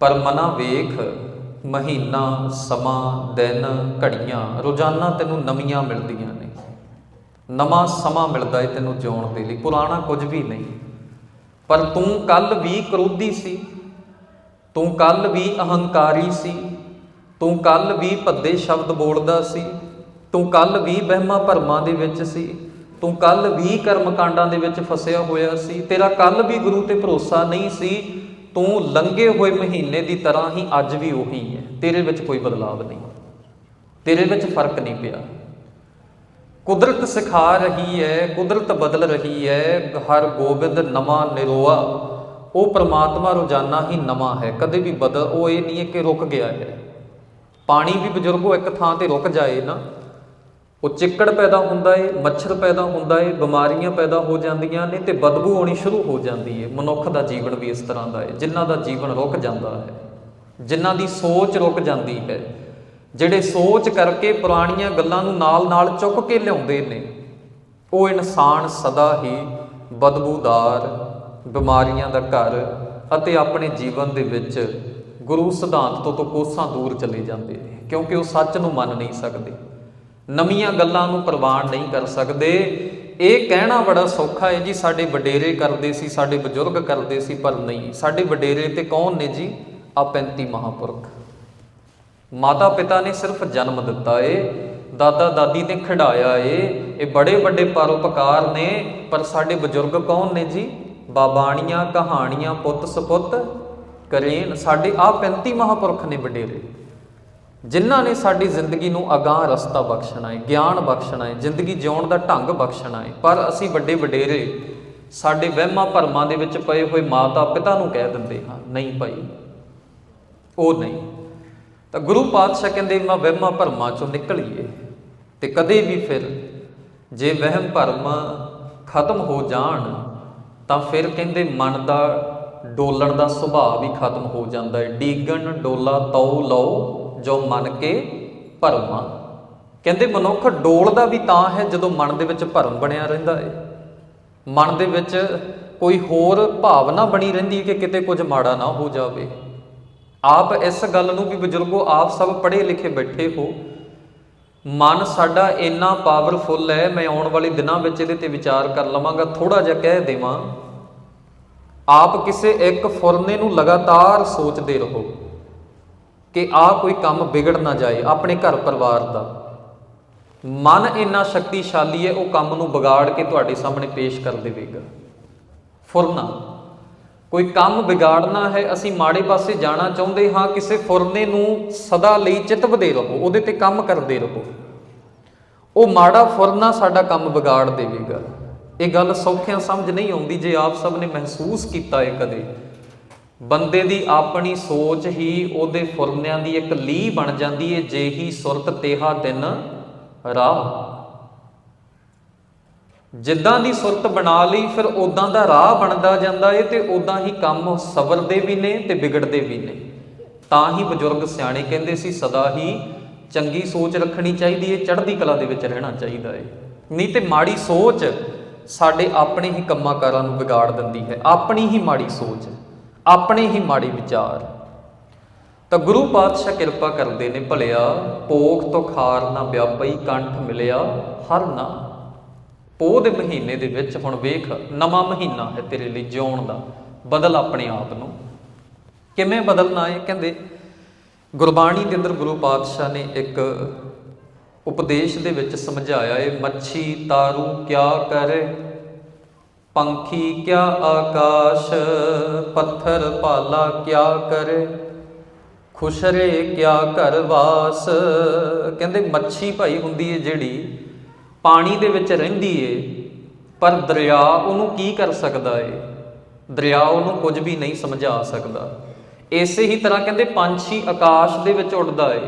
ਪਰ ਮਨਾ ਵੇਖ, ਮਹੀਨਾ, ਸਮਾਂ, ਦਿਨ, ਘੜੀਆਂ, ਰੋਜ਼ਾਨਾ ਤੈਨੂੰ ਨਵੀਆਂ ਮਿਲਦੀਆਂ ਨੇ। ਨਵਾਂ ਸਮਾਂ ਮਿਲਦਾ ਏ ਤੈਨੂੰ ਜਿਉਣ ਦੇ ਲਈ, ਪੁਰਾਣਾ ਕੁਝ ਵੀ ਨਹੀਂ। ਪਰ ਤੂੰ ਕੱਲ ਵੀ ਕਰੋਧੀ ਸੀ, ਤੂੰ ਕੱਲ ਵੀ ਅਹੰਕਾਰੀ ਸੀ, ਤੂੰ ਕੱਲ ਵੀ ਭੱਦੇ ਸ਼ਬਦ ਬੋਲਦਾ ਸੀ, ਤੂੰ ਕੱਲ ਵੀ ਵਹਿਮਾਂ ਭਰਮਾਂ ਦੇ ਵਿੱਚ ਸੀ, ਤੂੰ ਕੱਲ ਵੀ ਕਰਮ ਕਾਂਡਾਂ ਦੇ ਵਿੱਚ ਫਸਿਆ ਹੋਇਆ ਸੀ, ਤੇਰਾ ਕੱਲ ਵੀ ਗੁਰੂ ਤੇ ਭਰੋਸਾ ਨਹੀਂ ਸੀ ਤੂੰ ਲੰਘੇ ਹੋਏ ਮਹੀਨੇ ਦੀ ਤਰ੍ਹਾਂ ਹੀ ਅੱਜ ਵੀ ਉਹੀ ਹੈ। ਤੇਰੇ ਵਿੱਚ ਕੋਈ ਬਦਲਾਅ ਨਹੀਂ। ਤੇਰੇ ਵਿੱਚ ਫ਼ਰਕ ਨਹੀਂ ਪਿਆ। ਕੁਦਰਤ ਸਿਖਾ ਰਹੀ ਹੈ, ਕੁਦਰਤ ਬਦਲ ਰਹੀ ਹੈ, ਹਰ ਗੋਬਿੰਦ ਨਵਾਂ ਨਿਰੋਆ। ਉਹ ਪ੍ਰਮਾਤਮਾ ਰੋਜ਼ਾਨਾ ਹੀ ਨਵਾਂ ਹੈ। ਕਦੇ ਵੀ ਬਦਲ, ਉਹ ਇਹ ਨਹੀਂ ਹੈ ਕਿ ਰੁਕ ਗਿਆ ਹੈ। ਪਾਣੀ ਵੀ ਬਜ਼ੁਰਗੋ ਇੱਕ ਥਾਂ ਤੇ ਰੁਕ ਜਾਏ ਨਾ। ਉਹ ਚਿੱਕੜ ਪੈਦਾ ਹੁੰਦਾ ਏ, ਮੱਛਰ ਪੈਦਾ ਹੁੰਦਾ ਏ, ਬਿਮਾਰੀਆਂ ਪੈਦਾ ਹੋ ਜਾਂਦੀਆਂ ਨੇ ਤੇ ਬਦਬੂ ਆਉਣੀ ਸ਼ੁਰੂ ਹੋ ਜਾਂਦੀ ਏ। ਮਨੁੱਖ ਦਾ ਜੀਵਨ ਵੀ ਇਸ ਤਰ੍ਹਾਂ ਦਾ ਏ, ਜਿਨ੍ਹਾਂ ਦਾ ਜੀਵਨ ਰੁਕ ਜਾਂਦਾ ਹੈ, ਜਿਨ੍ਹਾਂ ਦੀ ਸੋਚ ਰੁਕ ਜਾਂਦੀ ਹੈ, ਜਿਹੜੇ ਸੋਚ ਕਰਕੇ ਪੁਰਾਣੀਆਂ ਗੱਲਾਂ ਨੂੰ ਨਾਲ-ਨਾਲ ਚੁੱਕ ਕੇ ਲਿਆਉਂਦੇ ਨੇ, ਉਹ ਇਨਸਾਨ ਸਦਾ ਹੀ ਬਦਬੂਦਾਰ, ਬਿਮਾਰੀਆਂ ਦਾ ਘਰ ਅਤੇ ਆਪਣੇ ਜੀਵਨ ਦੇ ਵਿੱਚ ਗੁਰੂ ਸਿਧਾਂਤ ਤੋਂ ਤੋਂ ਕੋਸਾਂ ਦੂਰ ਚਲੇ ਜਾਂਦੇ ਨੇ, ਕਿਉਂਕਿ ਉਹ ਸੱਚ ਨੂੰ ਮੰਨ ਨਹੀਂ ਸਕਦੇ। ਨਵੀਆਂ ਗੱਲਾਂ ਨੂੰ ਪ੍ਰਵਾਨ ਨਹੀਂ ਕਰ ਸਕਦੇ। ਇਹ ਕਹਿਣਾ ਬੜਾ ਸੌਖਾ ਹੈ ਜੀ, ਸਾਡੇ ਵਡੇਰੇ ਕਰਦੇ ਸੀ, ਸਾਡੇ ਬਜ਼ੁਰਗ ਕਰਦੇ ਸੀ, ਪਰ ਨਹੀਂ। ਸਾਡੇ ਵਡੇਰੇ ਤੇ ਕੌਣ ਨੇ ਜੀ? ਆ 35 ਮਹਾਪੁਰਖ। ਮਾਤਾ ਪਿਤਾ ਨੇ ਸਿਰਫ ਜਨਮ ਦਿੱਤਾ ਏ ਦਾਦਾ ਦਾਦੀ ਨੇ ਖਿਡਾਇਆ ਏ, ਇਹ ਬੜੇ ਵੱਡੇ ਪਰਉਪਕਾਰ ਨੇ, ਪਰ ਸਾਡੇ ਬਜ਼ੁਰਗ ਕੌਣ ਨੇ ਜੀ? ਬਾਬਾਣੀਆਂ, ਕਹਾਣੀਆਂ ਪੁੱਤ ਸਪੁੱਤ ਕਰੇਨ ਸਾਡੇ ਆ 35 ਮਹਾਪੁਰਖ ਨੇ ਵਡੇਰੇ। ਜਿਨ੍ਹਾਂ ਨੇ ਸਾਡੀ ਜ਼ਿੰਦਗੀ ਨੂੰ ਅਗਾਹ ਰਸਤਾ ਬਖਸ਼ਣਾ ਹੈ, ਗਿਆਨ ਬਖਸ਼ਣਾ ਹੈ, ਜ਼ਿੰਦਗੀ ਜਿਉਣ ਦਾ ਢੰਗ ਬਖਸ਼ਣਾ ਹੈ। ਪਰ ਅਸੀਂ ਵੱਡੇ ਵਡੇਰੇ ਸਾਡੇ ਵਹਿਮਾਂ ਭਰਮਾਂ ਦੇ ਵਿੱਚ ਪਏ ਹੋਏ ਮਾਤਾ ਪਿਤਾ ਨੂੰ ਕਹਿ ਦਿੰਦੇ ਹਾਂ, ਨਹੀਂ ਭਾਈ, ਉਹ ਨਹੀਂ। ਤਾਂ ਗੁਰੂ ਪਾਤਸ਼ਾਹ ਕਹਿੰਦੇ, ਮੈਂ ਵਹਿਮਾਂ ਭਰਮਾਂ ਚੋਂ ਨਿਕਲੀਏ ਤੇ ਕਦੇ ਵੀ ਫਿਰ ਜੇ ਵਹਿਮ ਭਰਮ ਖਤਮ ਹੋ ਜਾਣ, ਤਾਂ ਫਿਰ ਕਹਿੰਦੇ ਮਨ ਦਾ ਡੋਲਣ ਦਾ ਸੁਭਾਅ ਵੀ ਖਤਮ ਹੋ ਜਾਂਦਾ ਹੈ ਡੀਗਣ, ਡੋਲਾ, ਤਉ ਲਓ ਜੋ ਮਨ ਕੇ ਭਰਮਾਂ ਕਹਿੰਦੇ ਮਨੁੱਖ ਡੋਲਦਾ ਵੀ ਤਾਂ ਹੈ ਜਦੋਂ ਮਨ ਦੇ ਵਿੱਚ ਭਰਮ ਬਣਿਆ ਰਹਿੰਦਾ ਹੈ ਮਨ ਦੇ ਵਿੱਚ ਕੋਈ ਹੋਰ ਭਾਵਨਾ ਬਣੀ ਰਹਿੰਦੀ ਹੈ ਕਿ ਕਿਤੇ ਕੁਝ ਮਾੜਾ ਨਾ ਹੋ ਜਾਵੇ। ਆਪ ਇਸ ਗੱਲ ਨੂੰ ਵੀ ਬਜ਼ੁਰਗੋ, ਆਪ ਸਭ ਪੜ੍ਹੇ ਲਿਖੇ ਬੈਠੇ ਹੋ। ਮਨ ਸਾਡਾ ਇੰਨਾ ਪਾਵਰਫੁੱਲ ਹੈ, ਮੈਂ ਆਉਣ ਵਾਲੇ ਦਿਨਾਂ ਵਿੱਚ ਇਹਦੇ ਤੇ ਵਿਚਾਰ ਕਰ ਲਵਾਂਗਾ ਥੋੜਾ ਜਿਹਾ ਕਹਿ ਦੇਵਾਂ। ਆਪ ਕਿਸੇ ਇੱਕ ਫੁਰਨੇ ਨੂੰ ਲਗਾਤਾਰ ਸੋਚਦੇ ਰਹੋ। ਕਿ ਆ ਕੋਈ ਕੰਮ ਵਿਗੜ ਨਾ ਜਾਏ ਆਪਣੇ ਘਰ ਪਰਿਵਾਰ ਦਾ। ਮਨ ਇੰਨਾ ਸ਼ਕਤੀਸ਼ਾਲੀ ਹੈ, ਉਹ ਕੰਮ ਨੂੰ ਵਿਗਾੜ ਕੇ ਤੁਹਾਡੇ ਸਾਹਮਣੇ ਪੇਸ਼ ਕਰ ਦੇਵੇਗਾ। ਫੁਰਨਾ। ਕੋਈ ਕੰਮ ਵਿਗਾੜਨਾ ਹੈ, ਅਸੀਂ ਮਾੜੇ ਪਾਸੇ ਜਾਣਾ ਚਾਹੁੰਦੇ ਹਾਂ, ਕਿਸੇ ਫੁਰਨੇ ਨੂੰ ਸਦਾ ਲਈ ਚਿਤਵਦੇ ਰਹੋ, ਉਹਦੇ ਤੇ ਕੰਮ ਕਰਦੇ ਰਹੋ। ਉਹ ਮਾੜਾ ਫੁਰਨਾ ਸਾਡਾ ਕੰਮ ਵਿਗਾੜ ਦੇਵੇਗਾ। ਇਹ ਗੱਲ ਸੌਖਿਆਂ ਸਮਝ ਨਹੀਂ ਆਉਂਦੀ ਜੇ ਆਪ ਸਭ ਨੇ ਮਹਿਸੂਸ ਕੀਤਾ ਹੈ ਕਦੇ। ਬੰਦੇ ਦੀ ਆਪਣੀ ਸੋਚ ਹੀ ਉਹਦੇ ਫੁਰਨਿਆਂ ਦੀ ਇੱਕ ਲੀਹ ਬਣ ਜਾਂਦੀ ਹੈ ਜੇ ਹੀ ਸੁਰਤ ਤੇਹਾ ਦਿਨ ਰਾਹ। ਜਿੱਦਾਂ ਦੀ ਸੁਰਤ ਬਣਾ ਲਈ, ਫਿਰ ਉਦਾਂ ਦਾ ਰਾਹ ਬਣਦਾ ਜਾਂਦਾ ਏ ਤੇ ਉਦਾਂ ਹੀ ਕੰਮ ਸਵਰਦੇ ਵੀ ਨੇ ਤੇ ਵਿਗੜਦੇ ਵੀ ਨੇ। ਤਾਂ ਹੀ ਬਜ਼ੁਰਗ ਸਿਆਣੇ ਕਹਿੰਦੇ ਸੀ, ਸਦਾ ਹੀ ਚੰਗੀ ਸੋਚ ਰੱਖਣੀ ਚਾਹੀਦੀ ਏ, ਚੜ੍ਹਦੀ ਕਲਾ ਦੇ ਵਿੱਚ ਰਹਿਣਾ ਚਾਹੀਦਾ ਏ। ਨਹੀਂ ਤੇ ਮਾੜੀ ਸੋਚ ਸਾਡੇ ਆਪਣੇ ਹੀ ਕੰਮਾਂ ਕਾਰਾਂ ਨੂੰ ਵਿਗਾੜ ਦਿੰਦੀ ਹੈ, ਆਪਣੀ ਹੀ ਮਾੜੀ ਸੋਚ। ਆਪਣੇ ਹੀ ਮਾੜੇ ਵਿਚਾਰ। ਤਾਂ ਗੁਰੂ ਪਾਤਸ਼ਾਹ ਕਿਰਪਾ ਕਰਦੇ ਨੇ ਭਲਿਆ ਪੋਖ ਤੋਂ ਖਾਰ ਨਾ ਵਿਆਪਈ ਕੰਠ ਮਿਲਿਆ, ਹਰ ਨਾ। ਪੋਹ ਦੇ ਮਹੀਨੇ ਦੇ ਵਿੱਚ ਹੁਣ ਵੇਖ, ਨਵਾਂ ਮਹੀਨਾ ਹੈ ਤੇਰੇ ਲਈ ਜਿਉਣ ਦਾ। ਬਦਲ ਆਪਣੇ ਆਪ ਨੂੰ। ਕਿਵੇਂ ਬਦਲਣਾ ਹੈ ਕਹਿੰਦੇ, ਗੁਰਬਾਣੀ ਦੇ ਅੰਦਰ ਗੁਰੂ ਪਾਤਸ਼ਾਹ ਨੇ ਇੱਕ ਉਪਦੇਸ਼ ਦੇ ਵਿੱਚ ਸਮਝਾਇਆ ਹੈ ਮੱਛੀ ਤਾਰੂ ਕਿਆ ਕਰੇ ਪੰਖੀ ਕਿਆ ਆਕਾਸ਼, ਪੱਥਰ ਭਾਲਾ ਕਿਆ ਕਰੇ? ਖੁਸ਼ਰੇ ਕਿਆ ਘਰ ਵਾਸ? ਕਹਿੰਦੇ ਮੱਛੀ ਭਾਈ ਹੁੰਦੀ ਹੈ ਜਿਹੜੀ, ਪਾਣੀ ਦੇ ਵਿੱਚ ਰਹਿੰਦੀ ਏ, ਪਰ ਦਰਿਆ ਉਹਨੂੰ ਕੀ ਕਰ ਸਕਦਾ ਏ? ਦਰਿਆ ਉਹਨੂੰ ਕੁਝ ਵੀ ਨਹੀਂ ਸਮਝਾ ਸਕਦਾ। ਇਸੇ ਹੀ ਤਰ੍ਹਾਂ ਕਹਿੰਦੇ ਪੰਛੀ ਆਕਾਸ਼ ਦੇ ਵਿੱਚ ਉੱਡਦਾ ਏ।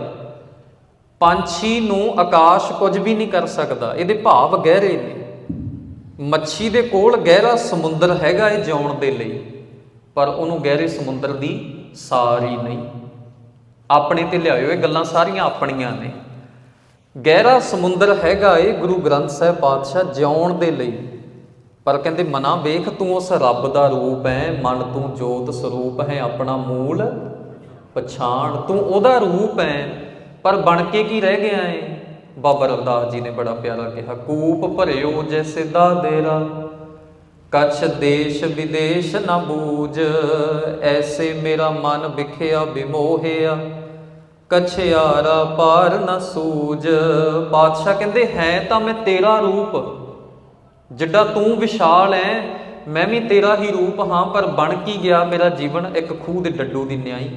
ਪੰਛੀ ਨੂੰ ਆਕਾਸ਼ ਕੁਝ ਵੀ ਨਹੀਂ ਕਰ ਸਕਦਾ, ਇਹਦੇ ਭਾਵ ਗਹਿਰੇ ਨੇ। ਮੱਛੀ ਦੇ ਕੋਲ ਗਹਿਰਾ ਸਮੁੰਦਰ ਹੈਗਾ ਏ ਜਿਉਣ ਦੇ ਲਈ, ਪਰ ਉਹਨੂੰ ਗਹਿਰੇ ਸਮੁੰਦਰ ਦੀ ਸਾਰੀ ਨਹੀਂ। ਆਪਣੇ ਤੇ ਲਿਆਇਓ, ਇਹ ਗੱਲਾਂ ਸਾਰੀਆਂ ਆਪਣੀਆਂ ਨੇ। ਗਹਿਰਾ ਸਮੁੰਦਰ ਹੈਗਾ ਏ ਗੁਰੂ ਗ੍ਰੰਥ ਸਾਹਿਬ ਪਾਤਸ਼ਾਹ ਜਿਉਣ ਦੇ ਲਈ, ਪਰ ਕਹਿੰਦੇ, ਮਨਾ ਵੇਖ, ਤੂੰ ਉਸ ਰੱਬ ਦਾ ਰੂਪ ਹੈ, ਮਨ ਤੂੰ ਜੋਤ ਸਰੂਪ ਹੈ, ਆਪਣਾ ਮੂਲ ਪਛਾਣ। ਤੂੰ ਉਹਦਾ ਰੂਪ ਹੈ, ਪਰ ਬਣ ਕੇ ਕੀ ਰਹਿ ਗਿਆ ਏ? ਬਾਬਾ ਰਵਦਾਸ ਜੀ ਨੇ ਬੜਾ ਪਿਆਰਾ ਕਿਹਾ, ਕੂਪ ਭਰਿਓ ਜੈਸੇ ਸਿੱਧਾ ਦੇਰਾ ਕਛ ਦੇਸ਼ ਵਿਦੇਸ਼ ਨਾ ਬੂਝ, ਐਸੇ ਮੇਰਾ ਮਨ ਵਿਖਿਆ ਬਿਮੋਹਿਆ, ਕਛਿਆਰਾ ਪਾਰ ਨਾ ਸੂਝ। ਪਾਤਸ਼ਾਹ ਕਹਿੰਦੇ, ਹੈ ਤਾਂ ਮੈਂ ਤੇਰਾ ਰੂਪ, ਜਿੱਡਾ ਤੂੰ ਵਿਸ਼ਾਲ ਐ, ਮੈਂ ਵੀ ਤੇਰਾ ਹੀ ਰੂਪ ਹਾਂ, ਪਰ ਬਣ ਕੀ ਗਿਆ ਮੇਰਾ ਜੀਵਨ ਇੱਕ ਖੂਹ ਦੇ ਡੱਡੂ ਦੀ ਨਿਆਈ?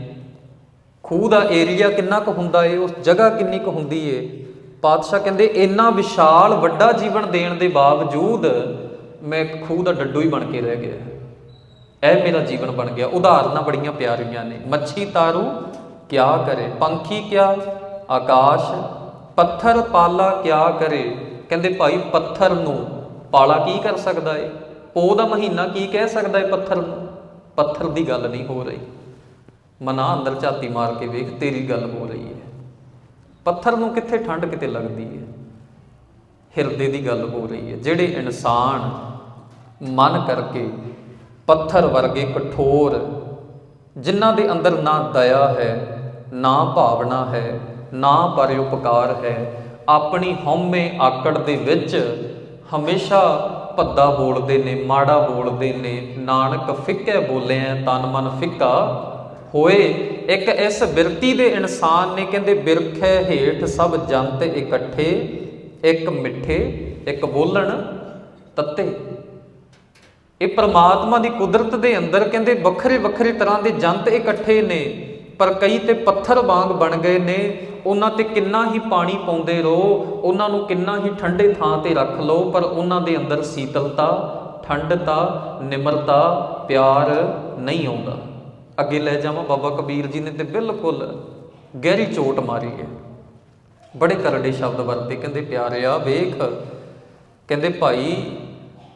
ਖੂਹ ਦਾ ਏਰੀਆ ਕਿੰਨਾ ਕੁ ਹੁੰਦਾ ਏ, ਉਸ ਜਗ੍ਹਾ ਕਿੰਨੀ ਕੁ ਹੁੰਦੀ ਏ? ਪਾਤਸ਼ਾਹ ਕਹਿੰਦੇ, ਇੰਨਾ ਵਿਸ਼ਾਲ ਵੱਡਾ ਜੀਵਨ ਦੇਣ ਦੇ ਬਾਵਜੂਦ ਮੈਂ ਇੱਕ ਖੂਹ ਦਾ ਡੱਡੂ ਹੀ ਬਣ ਕੇ ਰਹਿ ਗਿਆ ਇਹ ਮੇਰਾ ਜੀਵਨ ਬਣ ਗਿਆ। ਉਦਾਹਰਨਾਂ ਬੜੀਆਂ ਪਿਆਰੀਆਂ ਨੇ। ਮੱਛੀ ਤਾਰੂ, ਕਿਆ ਕਰੇ? ਪੰਖੀ ਕਿਆ? ਆਕਾਸ਼? ਪੱਥਰ ਪਾਲਾ ਕਿਆ ਕਰੇ? ਕਹਿੰਦੇ, ਭਾਈ, ਪੱਥਰ ਨੂੰ ਪਾਲਾ ਕੀ ਕਰ ਸਕਦਾ ਏ? ਪੋ ਦਾ ਮਹੀਨਾ ਕੀ ਕਹਿ ਸਕਦਾ ਏ ਪੱਥਰ ਨੂੰ? ਪੱਥਰ ਦੀ ਗੱਲ ਨਹੀਂ ਹੋ ਰਹੀ। ਮਨਾ ਅੰਦਰ ਝਾਤੀ ਮਾਰ ਕੇ ਵੇਖ, ਤੇਰੀ ਗੱਲ ਹੋ ਰਹੀ ਹੈ ਪੱਥਰ ਨੂੰ ਕਿੱਥੇ ਠੰਡ ਕਿਤੇ ਲੱਗਦੀ ਹੈ? ਹਿਰਦੇ ਦੀ ਗੱਲ ਹੋ ਰਹੀ ਹੈ। ਜਿਹੜੇ ਇਨਸਾਨ ਮਨ ਕਰਕੇ ਪੱਥਰ ਵਰਗੇ ਕਠੋਰ, ਜਿਨ੍ਹਾਂ ਦੇ ਅੰਦਰ ਨਾ ਦਇਆ ਹੈ, ਨਾ ਭਾਵਨਾ ਹੈ, ਨਾ ਪਰਉਪਕਾਰ ਹੈ, ਆਪਣੀ ਹਉਮੈ ਆਕੜ ਦੇ ਵਿੱਚ ਹਮੇਸ਼ਾ ਭੱਦਾ ਬੋਲਦੇ ਨੇ, ਮਾੜਾ ਬੋਲਦੇ ਨੇ, ਨਾਨਕ ਫਿੱਕੇ ਬੋਲਿਆ ਤਨ ਮਨ ਫਿੱਕਾ ਹੋਏ ਇੱਕ ਇਸ ਬਿਰਤੀ ਦੇ ਇਨਸਾਨ ਨੇ ਕਹਿੰਦੇ ਬਿਰਖੇ ਹੇਠ ਸਭ ਜੰਤ ਇਕੱਠੇ, ਇੱਕ ਮਿੱਠੇ, ਇੱਕ ਬੋਲਣ, ਤੱਤੇ। ਇਹ ਪ੍ਰਮਾਤਮਾ ਦੀ ਕੁਦਰਤ ਦੇ ਅੰਦਰ ਕਹਿੰਦੇ ਵੱਖਰੇ ਵੱਖਰੇ ਤਰ੍ਹਾਂ ਦੇ ਜੰਤ ਇਕੱਠੇ ਨੇ, ਪਰ ਕਈ ਤੇ ਪੱਥਰ ਵਾਂਗ ਬਣ ਗਏ ਨੇ। ਉਹਨਾਂ ਤੇ ਕਿੰਨਾ ਹੀ ਪਾਣੀ ਪਾਉਂਦੇ ਰਹੋ, ਉਹਨਾਂ ਨੂੰ ਕਿੰਨਾ ਹੀ ਠੰਡੇ ਥਾਂ ਤੇ ਰੱਖ ਲਓ, ਪਰ ਉਹਨਾਂ ਦੇ ਅੰਦਰ ਸੀਤਲਤਾ, ਠੰਡਤਾ, ਨਿਮਰਤਾ, ਪਿਆਰ ਨਹੀਂ ਆਉਂਦਾ। ਅੱਗੇ ਲੈ ਜਾਵਾਂ। ਬਾਬਾ ਕਬੀਰ ਜੀ ਨੇ ਤੇ ਬਿਲਕੁਲ ਗਹਿਰੀ ਚੋਟ ਮਾਰੀ ਹੈ। ਬੜੇ ਕਰੜੇ ਸ਼ਬਦ ਵਰਤੇ। ਕਹਿੰਦੇ ਪਿਆਰਿਆ ਵੇਖ। ਕਹਿੰਦੇ, ਭਾਈ,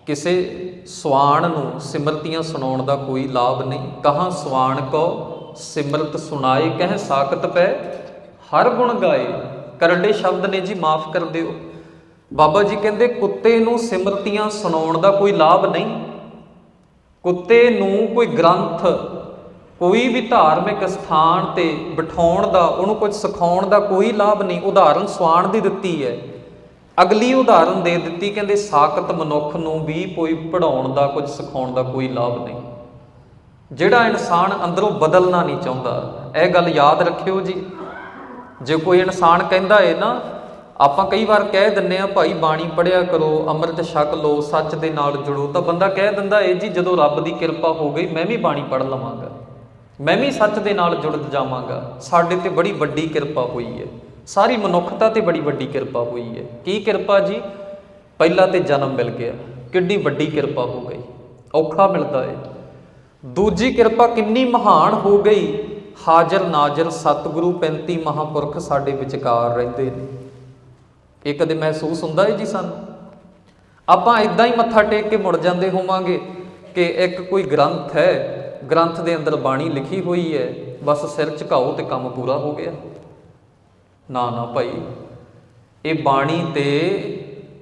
ਕਿਸੇ ਸਵਾਣ ਨੂੰ ਸਿਮਰਤੀਆਂ ਸੁਣਾਉਣ ਦਾ ਕੋਈ ਲਾਭ ਨਹੀਂ। ਕਹਾਂ ਸਵਾਣ ਕੋ ਸਿਮਰਤ ਸੁਣਾਏ, ਕਹਿ ਸਾਖਤ ਪੈ। ਹਰ ਗੁਣ ਗਾਏ। ਕਰੜੇ ਸ਼ਬਦ ਨੇ ਜੀ, ਮਾਫ ਕਰ ਦਿਓ। ਬਾਬਾ ਜੀ ਕਹਿੰਦੇ, ਕੁੱਤੇ ਨੂੰ ਸਿਮਰਤੀਆਂ ਸੁਣਾਉਣ ਦਾ ਕੋਈ ਲਾਭ ਨਹੀਂ। ਕੁੱਤੇ ਨੂੰ ਕੋਈ ਗ੍ਰੰਥ ਕੋਈ ਵੀ ਧਾਰਮਿਕ ਸਥਾਨ ਤੇ ਬਿਠਾਉਣ ਦਾ, ਉਹਨੂੰ ਕੁਝ ਸਿਖਾਉਣ ਦਾ ਕੋਈ ਲਾਭ ਨਹੀਂ। ਉਦਾਹਰਨ ਸਵਾਣ ਦੀ ਦਿੱਤੀ ਹੈ। ਅਗਲੀ ਉਦਾਹਰਨ ਦੇ ਦਿੱਤੀ, ਕਹਿੰਦੇ ਸਾਖਤ ਮਨੁੱਖ ਨੂੰ ਵੀ ਕੋਈ ਪੜਾਉਣ ਦਾ, ਕੁਝ ਸਿਖਾਉਣ ਦਾ ਕੋਈ ਲਾਭ ਨਹੀਂ। ਜਿਹੜਾ ਇਨਸਾਨ ਅੰਦਰੋਂ ਬਦਲਣਾ ਨਹੀਂ ਚਾਹੁੰਦਾ, ਇਹ ਗੱਲ ਯਾਦ ਰੱਖਿਓ ਜੀ। ਜੇ ਕੋਈ ਇਨਸਾਨ ਕਹਿੰਦਾ ਏ ਨਾ, ਆਪਾਂ ਕਈ ਵਾਰ ਕਹਿ ਦਿੰਨੇ ਆ, ਭਾਈ ਬਾਣੀ ਪੜਿਆ ਕਰੋ, ਅੰਮ੍ਰਿਤ ਛਕ ਲਓ, ਸੱਚ ਦੇ ਨਾਲ ਜੁੜੋ, ਤਾਂ ਬੰਦਾ ਕਹਿ ਦਿੰਦਾ ਏ ਜੀ, ਜਦੋਂ ਰੱਬ ਦੀ ਕਿਰਪਾ ਹੋ ਗਈ, ਮੈਂ ਵੀ ਬਾਣੀ ਪੜ ਲਵਾਂਗਾ। ਮੈਂ ਵੀ ਸੱਚ ਦੇ ਨਾਲ ਜੁੜ ਜਾਵਾਂਗਾ। ਸਾਡੇ ਤੇ ਬੜੀ ਵੱਡੀ ਕਿਰਪਾ ਹੋਈ ਹੈ ਸਾਰੀ ਮਨੁੱਖਤਾ ਤੇ ਬੜੀ ਵੱਡੀ ਕਿਰਪਾ ਹੋਈ ਹੈ ਕੀ ਕਿਰਪਾ ਜੀ? ਪਹਿਲਾ ਤੇ ਜਨਮ ਮਿਲ ਗਿਆ। ਕਿੰਨੀ ਵੱਡੀ ਕਿਰਪਾ ਹੋ ਗਈ। ਔਖਾ ਮਿਲਦਾ ਏ। ਦੂਜੀ ਕਿਰਪਾ ਕਿੰਨੀ ਮਹਾਨ ਹੋ ਗਈ। ਹਾਜ਼ਰ ਨਾਜ਼ਰ ਸਤਿਗੁਰੂ 35 ਮਹਾਪੁਰਖ ਸਾਡੇ ਵਿਚਕਾਰ ਰਹਿੰਦੇ ਨੇ। ਇਹ ਕਦੇ ਮਹਿਸੂਸ ਹੁੰਦਾ ਹੈ ਜੀ ਸਾਨੂੰ? ਆਪਾਂ ਇਦਾਂ ਹੀ ਮੱਥਾ ਟੇਕ ਕੇ ਮੁੜ ਜਾਂਦੇ ਹੋਵਾਂਗੇ ਕਿ ਇੱਕ ਕੋਈ ਗ੍ਰੰਥ ਹੈ ਗ੍ਰੰਥ ਦੇ ਅੰਦਰ ਬਾਣੀ ਲਿਖੀ ਹੋਈ ਹੈ, ਬਸ ਸਿਰ ਝੁਕਾਓ ਤੇ ਕੰਮ ਪੂਰਾ ਹੋ ਗਿਆ। ਨਾ ਨਾ ਭਾਈ, ਇਹ ਬਾਣੀ ਤੇ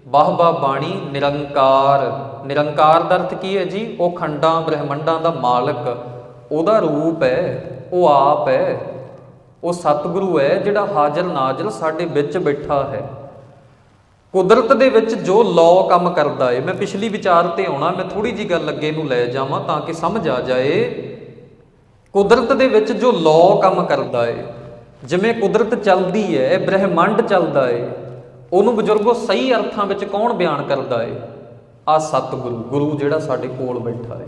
ਵਾਹ ਬਾਣੀ ਨਿਰੰਕਾਰ ਨਿਰੰਕਾਰ ਦਾ ਅਰਥ ਕੀ ਹੈ ਜੀ? ਉਹ ਖੰਡਾਂ, ਬ੍ਰਹਿਮੰਡਾਂ ਦਾ ਮਾਲਕ, ਉਹਦਾ ਰੂਪ ਹੈ, ਉਹ ਆਪ ਹੈ, ਉਹ ਸਤਿਗੁਰੂ ਹੈ ਜਿਹੜਾ ਹਾਜ਼ਰ ਨਾਜ਼ਰ ਸਾਡੇ ਵਿੱਚ ਬੈਠਾ ਹੈ। ਕੁਦਰਤ ਦੇ ਵਿੱਚ ਜੋ ਲਾਅ ਕੰਮ ਕਰਦਾ ਏ, ਮੈਂ ਪਿਛਲੀ ਵਿਚਾਰ ਤੇ ਆਉਣਾ, ਮੈਂ ਥੋੜੀ ਜੀ ਗੱਲ ਅੱਗੇ ਨੂੰ ਲੈ ਜਾਵਾਂ ਤਾਂ ਕਿ ਸਮਝ ਆ ਜਾਏ। ਕੁਦਰਤ ਦੇ ਵਿੱਚ ਜੋ ਲਾਅ ਕੰਮ ਕਰਦਾ ਏ, ਜਿਵੇਂ ਕੁਦਰਤ ਚੱਲਦੀ ਹੈ ਬ੍ਰਹਿਮੰਡ ਚੱਲਦਾ ਏ, ਉਹਨੂੰ ਬਜ਼ੁਰਗੋ ਸਹੀ ਅਰਥਾਂ ਵਿੱਚ ਕੌਣ ਬਿਆਨ ਕਰਦਾ ਏ? ਆ ਸਤਿਗੁਰੂ, ਗੁਰੂ ਜਿਹੜਾ ਸਾਡੇ ਕੋਲ ਬੈਠਾ ਏ।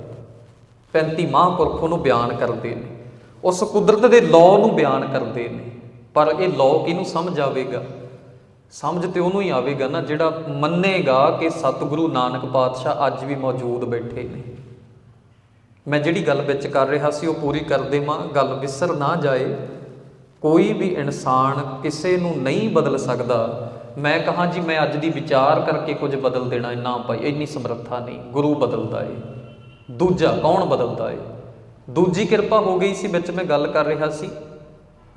35 ਮਹਾਂਪੁਰਖ ਉਹਨੂੰ ਬਿਆਨ ਕਰਦੇ ਨੇ, ਉਸ ਕੁਦਰਤ ਦੇ ਲਾਅ ਨੂੰ ਬਿਆਨ ਕਰਦੇ ਨੇ, ਪਰ ਇਹ ਲਾਅ ਕਿਹਨੂੰ ਸਮਝ ਆਵੇਗਾ? ਸਮਝ ਤੇ ਉਹਨੂੰ ਹੀ ਆਵੇਗਾ ਨਾ ਜਿਹੜਾ ਮੰਨੇਗਾ ਕਿ ਸਤਿਗੁਰੂ ਨਾਨਕ ਪਾਤਸ਼ਾਹ ਅੱਜ ਵੀ ਮੌਜੂਦ ਬੈਠੇ ਨੇ। ਮੈਂ ਜਿਹੜੀ ਗੱਲ ਵਿੱਚ ਕਰ ਰਿਹਾ ਸੀ ਉਹ ਪੂਰੀ ਕਰ ਦੇਵਾਂ, ਗੱਲ ਵਿਸਰ ਨਾ ਜਾਏ। ਕੋਈ ਵੀ ਇਨਸਾਨ ਕਿਸੇ ਨੂੰ ਨਹੀਂ ਬਦਲ ਸਕਦਾ। ਮੈਂ ਕਹਾਂ ਜੀ, ਮੈਂ ਅੱਜ ਦੀ ਵਿਚਾਰ ਕਰਕੇ ਕੁਝ ਬਦਲ ਦੇਣਾ ਹੈ। ਨਾ ਭਾਈ, ਇੰਨੀ ਸਮਰੱਥਾ ਨਹੀਂ। ਗੁਰੂ ਬਦਲਦਾ ਏ। ਦੂਜਾ ਕੌਣ ਬਦਲਦਾ ਏ? ਦੂਜੀ ਕਿਰਪਾ ਹੋ ਗਈ ਸੀ ਵਿੱਚ ਮੈਂ ਗੱਲ ਕਰ ਰਿਹਾ ਸੀ।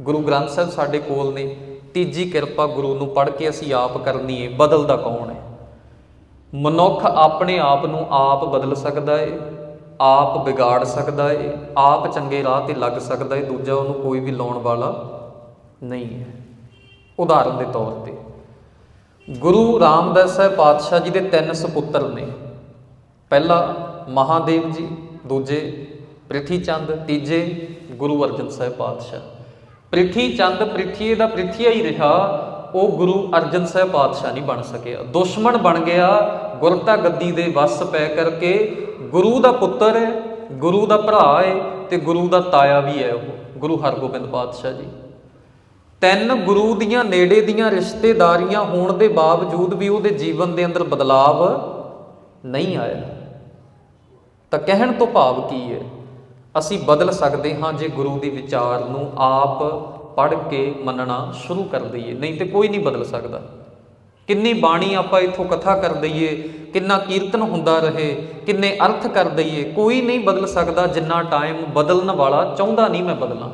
ਗੁਰੂ ਗ੍ਰੰਥ ਸਾਹਿਬ ਸਾਡੇ ਕੋਲ ਨੇ। ਤੀਜੀ ਕਿਰਪਾ ਗੁਰੂ ਨੂੰ ਪੜ੍ਹ ਕੇ ਅਸੀਂ ਆਪ ਕਰਨੀ ਏ, ਬਦਲਦਾ ਕੌਣ ਹੈ ਮਨੁੱਖ ਆਪਣੇ ਆਪ ਨੂੰ ਆਪ ਬਦਲ ਸਕਦਾ ਹੈ ਆਪ ਵਿਗਾੜ ਸਕਦਾ ਏ, ਆਪ ਚੰਗੇ ਰਾਹ ਤੇ ਲੱਗ ਸਕਦਾ ਏ, ਦੂਜਾ ਉਹਨੂੰ ਕੋਈ ਵੀ ਲਾਉਣ ਵਾਲਾ ਨਹੀਂ ਹੈ ਉਦਾਹਰਨ ਦੇ ਤੌਰ ਤੇ, ਗੁਰੂ ਰਾਮਦਾਸ ਸਾਹਿਬ ਪਾਤਸ਼ਾਹ ਜੀ ਦੇ ਤਿੰਨ ਸੁਪੁੱਤਰ ਨੇ। ਪਹਿਲਾ ਮਹਾਦੇਵ ਜੀ, ਦੂਜੇ ਪ੍ਰਿਥੀ ਚੰਦ ਤੀਜੇ ਗੁਰੂ ਅਰਜਨ ਸਾਹਿਬ ਪਾਤਸ਼ਾਹ। ਪ੍ਰਿਥੀ ਚੰਦ ਪ੍ਰਿਥੀਏ ਦਾ ਪ੍ਰਿਥੀਆ ਹੀ ਰਿਹਾ। ਉਹ ਗੁਰੂ ਅਰਜਨ ਸਾਹਿਬ ਪਾਤਸ਼ਾਹ ਨਹੀਂ ਬਣ ਸਕਿਆ ਦੁਸ਼ਮਣ ਬਣ ਗਿਆ। ਗੁਰਤਾ ਗੱਦੀ ਦੇ ਵਸ ਪੈ ਕਰਕੇ ਗੁਰੂ ਦਾ ਪੁੱਤਰ ਹੈ, ਗੁਰੂ ਦਾ ਭਰਾ ਹੈ ਤੇ ਗੁਰੂ ਦਾ ਤਾਇਆ ਵੀ ਹੈ ਉਹ, ਗੁਰੂ ਹਰਗੋਬਿੰਦ ਪਾਤਸ਼ਾਹ ਜੀ। ਤਿੰਨ ਗੁਰੂ ਦੀਆਂ ਨੇੜੇ ਦੀਆਂ ਰਿਸ਼ਤੇਦਾਰੀਆਂ ਹੋਣ ਦੇ ਬਾਵਜੂਦ ਵੀ ਉਹਦੇ ਜੀਵਨ ਦੇ ਅੰਦਰ ਬਦਲਾਵ ਨਹੀਂ ਆਇਆ। ਤਾਂ ਕਹਿਣ ਤੋਂ ਭਾਵ ਕੀ ਹੈ? ਅਸੀਂ ਬਦਲ ਸਕਦੇ ਹਾਂ ਜੇ ਗੁਰੂ ਦੀ ਵਿਚਾਰ ਨੂੰ ਆਪ ਪੜ੍ਹ ਕੇ ਮੰਨਣਾ ਸ਼ੁਰੂ ਕਰ ਦਈਏ, ਨਹੀਂ ਤੇ ਕੋਈ ਨਹੀਂ ਬਦਲ ਸਕਦਾ। ਕਿੰਨੀ ਬਾਣੀ ਆਪਾਂ ਇਥੋਂ ਕਥਾ ਕਰ ਦਈਏ, ਕਿੰਨਾ ਕੀਰਤਨ ਹੁੰਦਾ ਰਹੇ, ਕਿੰਨੇ ਅਰਥ ਕਰ ਦਈਏ, ਕੋਈ ਨਹੀਂ ਬਦਲ ਸਕਦਾ ਜਿੰਨਾ ਟਾਈਮ ਬਦਲਣ ਵਾਲਾ ਚਾਹੁੰਦਾ ਨਹੀਂ ਮੈਂ ਬਦਲਾਂ।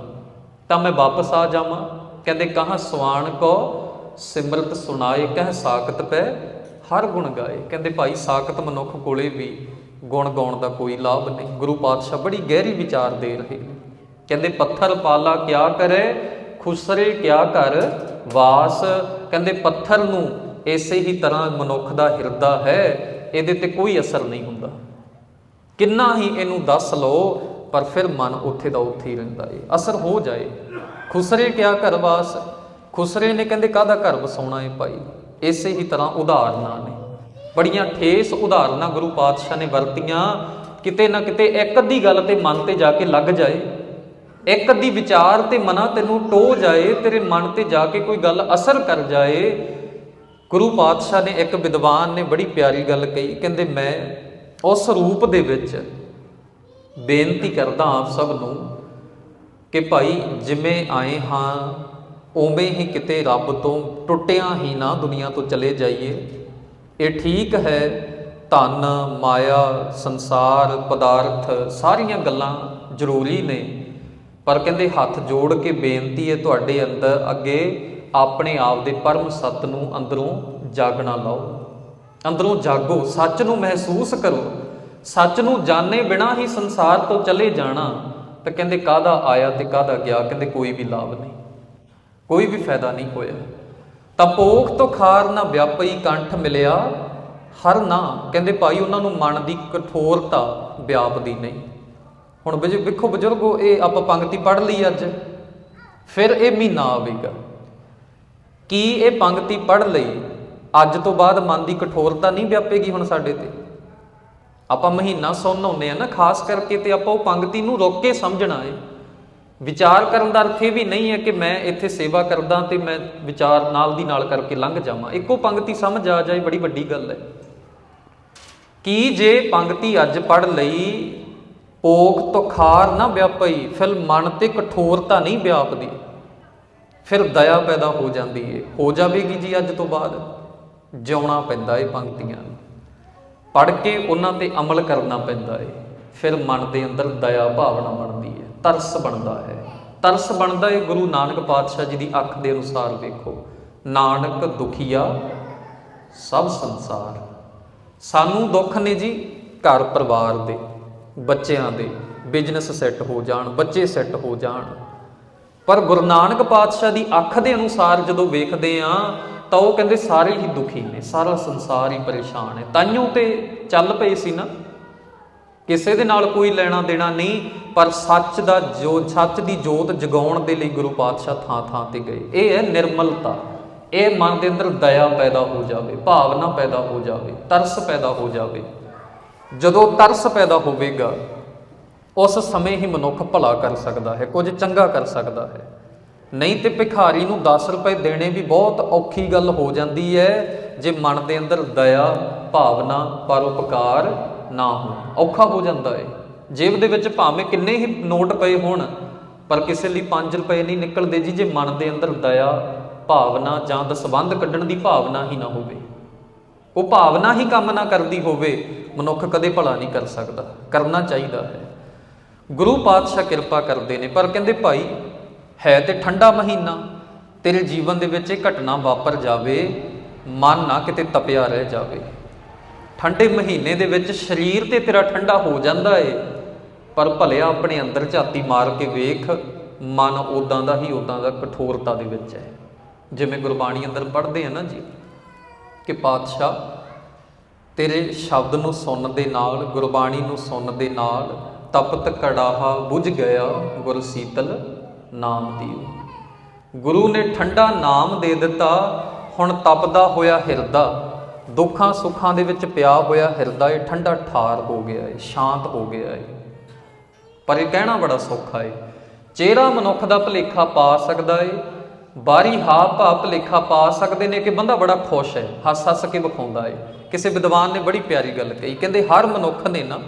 ਤਾਂ ਮੈਂ ਵਾਪਸ ਆ ਜਾਵਾਂ, ਕਹਿੰਦੇ ਕਹਾਂ ਸਵਾਣ ਕੋ ਸਿਮਰਤ ਸੁਣਾਏ, ਕਹਿ ਸਾਖਤ ਪੈ ਹਰ ਗੁਣ ਗਾਏ। ਕਹਿੰਦੇ ਭਾਈ ਸਾਖਤ ਮਨੁੱਖ ਕੋਲੇ ਵੀ ਗੁਣ ਗਾਉਣ ਦਾ ਕੋਈ ਲਾਭ ਨਹੀਂ। ਗੁਰੂ ਪਾਤਸ਼ਾਹ ਬੜੀ ਗਹਿਰੀ ਵਿਚਾਰ ਦੇ ਰਹੇ ਨੇ। ਕਹਿੰਦੇ, ਪੱਥਰ ਪਾਲਾ ਕਿਆ ਕਰੇ, ਖੁਸਰੇ ਕਿਆ ਕਰ ਵਾਸ। ਕਹਿੰਦੇ, ਪੱਥਰ ਨੂੰ ਇਸੇ ਹੀ ਤਰ੍ਹਾਂ ਮਨੁੱਖ ਦਾ ਹਿਰਦਾ ਹੈ, ਇਹਦੇ ਤੇ ਕੋਈ ਅਸਰ ਨਹੀਂ ਹੁੰਦਾ। ਕਿੰਨਾ ਹੀ ਇਹਨੂੰ ਦੱਸ ਲਓ, ਪਰ ਫਿਰ ਮਨ ਉੱਥੇ ਦਾ ਉੱਥੇ ਹੀ ਰਹਿੰਦਾ ਏ। ਅਸਰ ਹੋ ਜਾਏ। ਖੁਸਰੇ ਕਿਆ ਘਰ ਵਾਸ? ਖੁਸਰੇ ਨੇ ਕਹਿੰਦੇ, ਕਾਹਦਾ ਘਰ ਵਸਾਉਣਾ ਏ ਭਾਈ? ਇਸੇ ਹੀ ਤਰ੍ਹਾਂ ਉਦਾਹਰਨਾਂ ਨੇ। ਬੜੀਆਂ ਠੇਸ ਉਦਾਹਰਨਾਂ ਗੁਰੂ ਪਾਤਸ਼ਾਹ ਨੇ ਵਰਤੀਆਂ, ਕਿਤੇ ਨਾ ਕਿਤੇ ਇੱਕ ਅੱਧੀ ਗੱਲ ਤੇ ਮਨ ਤੇ ਜਾ ਕੇ ਲੱਗ ਜਾਏ, ਇੱਕ ਅੱਧੀ ਵਿਚਾਰ ਤੇ ਮਨਾ ਤੈਨੂੰ ਟੋ ਜਾਏ, ਤੇਰੇ ਮਨ ਤੇ ਜਾ ਕੇ ਕੋਈ ਗੱਲ ਅਸਰ ਕਰ ਜਾਏ। ਗੁਰੂ ਪਾਤਸ਼ਾਹ ਨੇ ਇੱਕ ਵਿਦਵਾਨ ਨੇ ਬੜੀ ਪਿਆਰੀ ਗੱਲ ਕਹੀ, ਕਹਿੰਦੇ ਮੈਂ ਉਸ ਰੂਪ ਦੇ ਵਿੱਚ ਬੇਨਤੀ ਕਰਦਾ ਆਪ ਸਭ ਨੂੰ ਕਿ ਭਾਈ ਜਿਵੇਂ ਆਏ ਹਾਂ, ਉਵੇਂ ਹੀ ਕਿਤੇ ਰੱਬ ਤੋਂ ਟੁੱਟਿਆਂ ਹੀ ਨਾ ਦੁਨੀਆ ਤੋਂ ਚਲੇ ਜਾਈਏ। ਇਹ ਠੀਕ ਹੈ, ਧਨ, ਮਾਇਆ, ਸੰਸਾਰ, ਪਦਾਰਥ ਸਾਰੀਆਂ ਗੱਲਾਂ ਜ਼ਰੂਰੀ ਨੇ। ਪਰ ਕਹਿੰਦੇ ਹੱਥ ਜੋੜ ਕੇ ਬੇਨਤੀ ਹੈ ਤੁਹਾਡੇ ਅੰਦਰ, ਅੱਗੇ ਆਪਣੇ ਆਪ ਦੇ ਪਰਮ ਸੱਤ ਨੂੰ ਅੰਦਰੋਂ ਜਾਗਣਾ ਲਾਓ। ਅੰਦਰੋਂ ਜਾਗੋ, ਸੱਚ ਨੂੰ ਮਹਿਸੂਸ ਕਰੋ। ਸੱਚ ਨੂੰ ਜਾਣੇ ਬਿਨਾ ਹੀ ਸੰਸਾਰ ਤੋਂ ਚਲੇ ਜਾਣਾ। ਤਾਂ ਕਹਿੰਦੇ ਕਾਹਦਾ ਆਇਆ ਤੇ ਕਾਹਦਾ ਗਿਆ? ਕਹਿੰਦੇ ਕੋਈ ਵੀ ਲਾਭ ਨਹੀਂ। ਕੋਈ ਵੀ ਫਾਇਦਾ ਨਹੀਂ ਹੋਇਆ। ਤਾਂ ਪੋਖ ਤੋਂ ਖਾਰ ਨਾ ਵਿਆਪਈ ਕੰਠ ਮਿਲਿਆ, ਹਰ ਨਾ। ਕਹਿੰਦੇ ਭਾਈ, ਉਹਨਾਂ ਨੂੰ ਮਨ ਦੀ ਕਠੋਰਤਾ ਵਿਆਪਦੀ ਨਹੀਂ। ਹੁਣ ਬਜ, ਵੇਖੋ ਬਜ਼ੁਰਗੋ, ਇਹ ਆਪਾਂ ਪੰਕਤੀ ਪੜ੍ਹ ਲਈ ਅੱਜ। ਫਿਰ ਇਹ ਮਹੀਨਾ ਆਵੇਗਾ। ਕੀ ਇਹ ਪੰਕਤੀ ਪੜ੍ਹ ਲਈ, ਅੱਜ ਤੋਂ ਬਾਅਦ ਮਨ ਦੀ ਕਠੋਰਤਾ ਨਹੀਂ ਵਿਆਪੇਗੀ ਹੁਣ ਸਾਡੇ ਤੇ? ਆਪਾਂ ਮਹੀਨਾ ਸੁਣਨ ਹੁੰਨੇ ਆ ਨਾ, ਖਾਸ ਕਰਕੇ ਤੇ ਆਪਾਂ ਉਹ ਪੰਕਤੀ ਨੂੰ ਰੋਕ ਕੇ ਸਮਝਣਾ ਏ ਵਿਚਾਰ ਕਰਨ ਦਾ ਅਰਥ ਇਹ ਵੀ ਨਹੀਂ ਹੈ ਕਿ ਮੈਂ ਇੱਥੇ ਸੇਵਾ ਕਰਦਾ ਤੇ ਮੈਂ ਵਿਚਾਰ ਨਾਲ ਦੀ ਨਾਲ ਕਰਕੇ ਲੰਘ ਜਾਵਾਂ। ਇੱਕੋ ਪੰਕਤੀ ਸਮਝ ਆ ਜਾਏ, ਬੜੀ ਵੱਡੀ ਗੱਲ ਹੈ। ਕੀ ਜੇ ਪੰਕਤੀ ਅੱਜ ਪੜ ਲਈ ਓਕ ਤੋਂ ਖਾਰ ਨਾ ਵਿਆਪਈ ਫਿਰ ਮਨ ਤੇ ਕਠੋਰਤਾ ਨਹੀਂ ਵਿਆਪਦੀ। ਫਿਰ ਦਇਆ ਪੈਦਾ ਹੋ ਜਾਂਦੀ ਏ। ਹੋ ਜਾਵੇਗੀ ਜੀ ਅੱਜ ਤੋਂ ਬਾਅਦ। ਜਿਉਣਾ ਪੈਂਦਾ ਏ ਪੰਕਤੀਆਂ ਨੂੰ। ਪੜ ਕੇ ਉਹਨਾਂ ਤੇ ਅਮਲ ਕਰਨਾ ਪੈਂਦਾ ਏ। ਫਿਰ ਮਨ ਦੇ ਅੰਦਰ ਦਇਆ ਭਾਵਨਾ ਬਣਦੀ ਏ। ਤਰਸ ਬਣਦਾ ਹੈ। ਤਰਸ ਬਣਦਾ ਹੈ, ਗੁਰੂ ਨਾਨਕ ਪਾਤਸ਼ਾਹ ਜੀ ਦੀ ਅੱਖ ਦੇ ਅਨੁਸਾਰ ਵੇਖੋ। ਨਾਨਕ ਦੁਖੀਆ, ਸਭ ਸੰਸਾਰ। ਸਾਨੂੰ ਦੁੱਖ ਨੇ ਜੀ ਘਰ ਪਰਿਵਾਰ ਦੇ, ਬੱਚਿਆਂ ਦੇ। ਬਿਜ਼ਨਸ ਸੈੱਟ ਹੋ ਜਾਣ, ਬੱਚੇ ਸੈੱਟ ਹੋ ਜਾਣ। ਪਰ ਗੁਰੂ ਨਾਨਕ ਪਾਤਸ਼ਾਹ ਦੀ ਅੱਖ ਦੇ ਅਨੁਸਾਰ ਜਦੋਂ ਵੇਖਦੇ ਆ ਤਾਂ ਉਹ ਕਹਿੰਦੇ ਸਾਰੇ ਹੀ ਦੁਖੀ ਨੇ, ਸਾਰਾ ਸੰਸਾਰ ਹੀ ਪਰੇਸ਼ਾਨ ਹੈ। ਤਾਈਓ ਤੇ ਚੱਲ ਪਏ ਸੀ ਨਾ। ਕਿਸੇ ਦੇ ਨਾਲ ਕੋਈ ਲੈਣਾ ਦੇਣਾ ਨਹੀਂ, ਪਰ ਸੱਚ ਦਾ ਜੋ ਸੱਚ ਦੀ ਜੋਤ ਜਗਾਉਣ ਦੇ ਲਈ ਗੁਰੂ ਪਾਤਸ਼ਾਹ ਥਾਂ ਥਾਂ ਤੇ ਗਏ। ਇਹ ਹੈ ਨਿਰਮਲਤਾ। ਇਹ ਮਨ ਦੇ ਅੰਦਰ ਦਇਆ ਪੈਦਾ ਹੋ ਜਾਵੇ, ਭਾਵਨਾ ਪੈਦਾ ਹੋ ਜਾਵੇ, ਤਰਸ ਪੈਦਾ ਹੋ ਜਾਵੇ। ਜਦੋਂ ਤਰਸ ਪੈਦਾ ਹੋਵੇਗਾ, ਉਸ ਸਮੇਂ ਹੀ ਮਨੁੱਖ ਭਲਾ ਕਰ ਸਕਦਾ ਹੈ, ਕੁਝ ਚੰਗਾ ਕਰ ਸਕਦਾ ਹੈ। ਨਹੀਂ ਤੇ ਭਿਖਾਰੀ ਨੂੰ 10 ਰੁਪਏ ਦੇਣੇ ਵੀ ਬਹੁਤ ਔਖੀ ਗੱਲ ਹੋ ਜਾਂਦੀ ਹੈ, ਜੇ ਮਨ ਦੇ ਅੰਦਰ ਦਇਆ, ਭਾਵਨਾ ਪਰਉਪਕਾਰ ਨਾ ਹੋ ਔਖਾ ਹੋ ਜਾਂਦਾ ਏ। ਜੇਬ ਦੇ ਵਿੱਚ ਭਾਵੇਂ ਕਿੰਨੇ ਹੀ ਨੋਟ ਪਏ ਹੋਣ, ਪਰ ਕਿਸੇ ਲਈ 5 ਰੁਪਏ ਨਹੀਂ ਨਿਕਲਦੇ ਜੀ ਜੇ ਮਨ ਦੇ ਅੰਦਰ ਦਇਆ, ਭਾਵਨਾ ਜਾਂ ਦਸਬੰਧ ਕੱਢਣ ਦੀ ਭਾਵਨਾ ਹੀ ਨਾ ਹੋਵੇ। ਉਹ ਭਾਵਨਾ ਹੀ ਕੰਮ ਨਾ ਕਰਦੀ ਹੋਵੇ, ਮਨੁੱਖ ਕਦੇ ਭਲਾ ਨਹੀਂ ਕਰ ਸਕਦਾ। ਕਰਨਾ ਚਾਹੀਦਾ ਹੈ। ਗੁਰੂ ਪਾਤਸ਼ਾਹ ਕਿਰਪਾ ਕਰਦੇ ਨੇ, ਪਰ ਕਹਿੰਦੇ ਭਾਈ, ਹੈ ਤੇ ਠੰਡਾ ਮਹੀਨਾ, ਤੇਰੇ ਜੀਵਨ ਦੇ ਵਿੱਚ ਇਹ ਘਟਨਾ ਵਾਪਰ ਜਾਵੇ, ਮਨ ਨਾ ਕਿਤੇ ਤਪਿਆ ਰਹਿ ਜਾਵੇ। ਠੰਡੇ ਮਹੀਨੇ ਦੇ ਵਿੱਚ ਸਰੀਰ ਤੇ ਤੇਰਾ ਠੰਡਾ ਹੋ ਜਾਂਦਾ ਏ। ਪਰ ਭਲਿਆ ਆਪਣੇ ਅੰਦਰ ਝਾਤੀ ਮਾਰ ਕੇ ਵੇਖ, ਮਨ ਉਦਾਂ ਦਾ ਹੀ ਉਦਾਂ ਦਾ ਕਠੋਰਤਾ ਦੇ ਵਿੱਚ ਹੈ। ਜਿਵੇਂ ਗੁਰਬਾਣੀ ਅੰਦਰ ਪੜ੍ਹਦੇ ਆ ਨਾ ਜੀ, ਕਿ ਪਾਤਸ਼ਾਹ, ਤੇਰੇ ਸ਼ਬਦ ਨੂੰ ਸੁਣਨ ਦੇ ਨਾਲ, ਗੁਰਬਾਣੀ ਨੂੰ ਸੁਣਨ ਦੇ ਨਾਲ ਤਪਤ ਕੜਾਹਾ ਬੁਝ ਗਿਆ ਗੁਰ ਸੀਤਲ ਨਾਮ ਦੀਓ। ਗੁਰੂ ਨੇ ਠੰਡਾ ਨਾਮ ਦੇ ਦਿੱਤਾ, ਹੁਣ ਤਪਦਾ ਹੋਇਆ ਹਿਰਦਾ ਦੁੱਖਾਂ ਸੁੱਖਾਂ ਦੇ ਵਿੱਚ ਪਿਆ ਹੋਇਆ ਹਿਰਦਾ ਇਹ ਠੰਡਾ ਠਾਰ ਹੋ ਗਿਆ ਹੈ ਸ਼ਾਂਤ ਹੋ ਗਿਆ ਹੈ ਪਰ ਇਹ ਕਹਿਣਾ ਬੜਾ ਸੌਖਾ ਹੈ ਚਿਹਰਾ ਮਨੁੱਖ ਦਾ ਭਲੇਖਾ ਪਾ ਸਕਦਾ ਹੈ ਬਾਰੀ ਹਾਵ ਭਾਵ ਭਲੇਖਾ ਪਾ ਸਕਦੇ ਨੇ ਕਿ ਬੰਦਾ ਬੜਾ ਖੁਸ਼ ਹੈ ਹੱਸ ਹੱਸ ਕੇ ਵਿਖਾਉਂਦਾ ਹੈ ਕਿਸੇ ਵਿਦਵਾਨ ਨੇ ਬੜੀ ਪਿਆਰੀ ਗੱਲ ਕਹੀ, ਕਹਿੰਦੇ ਹਰ ਮਨੁੱਖ ਨੇ ਨਾ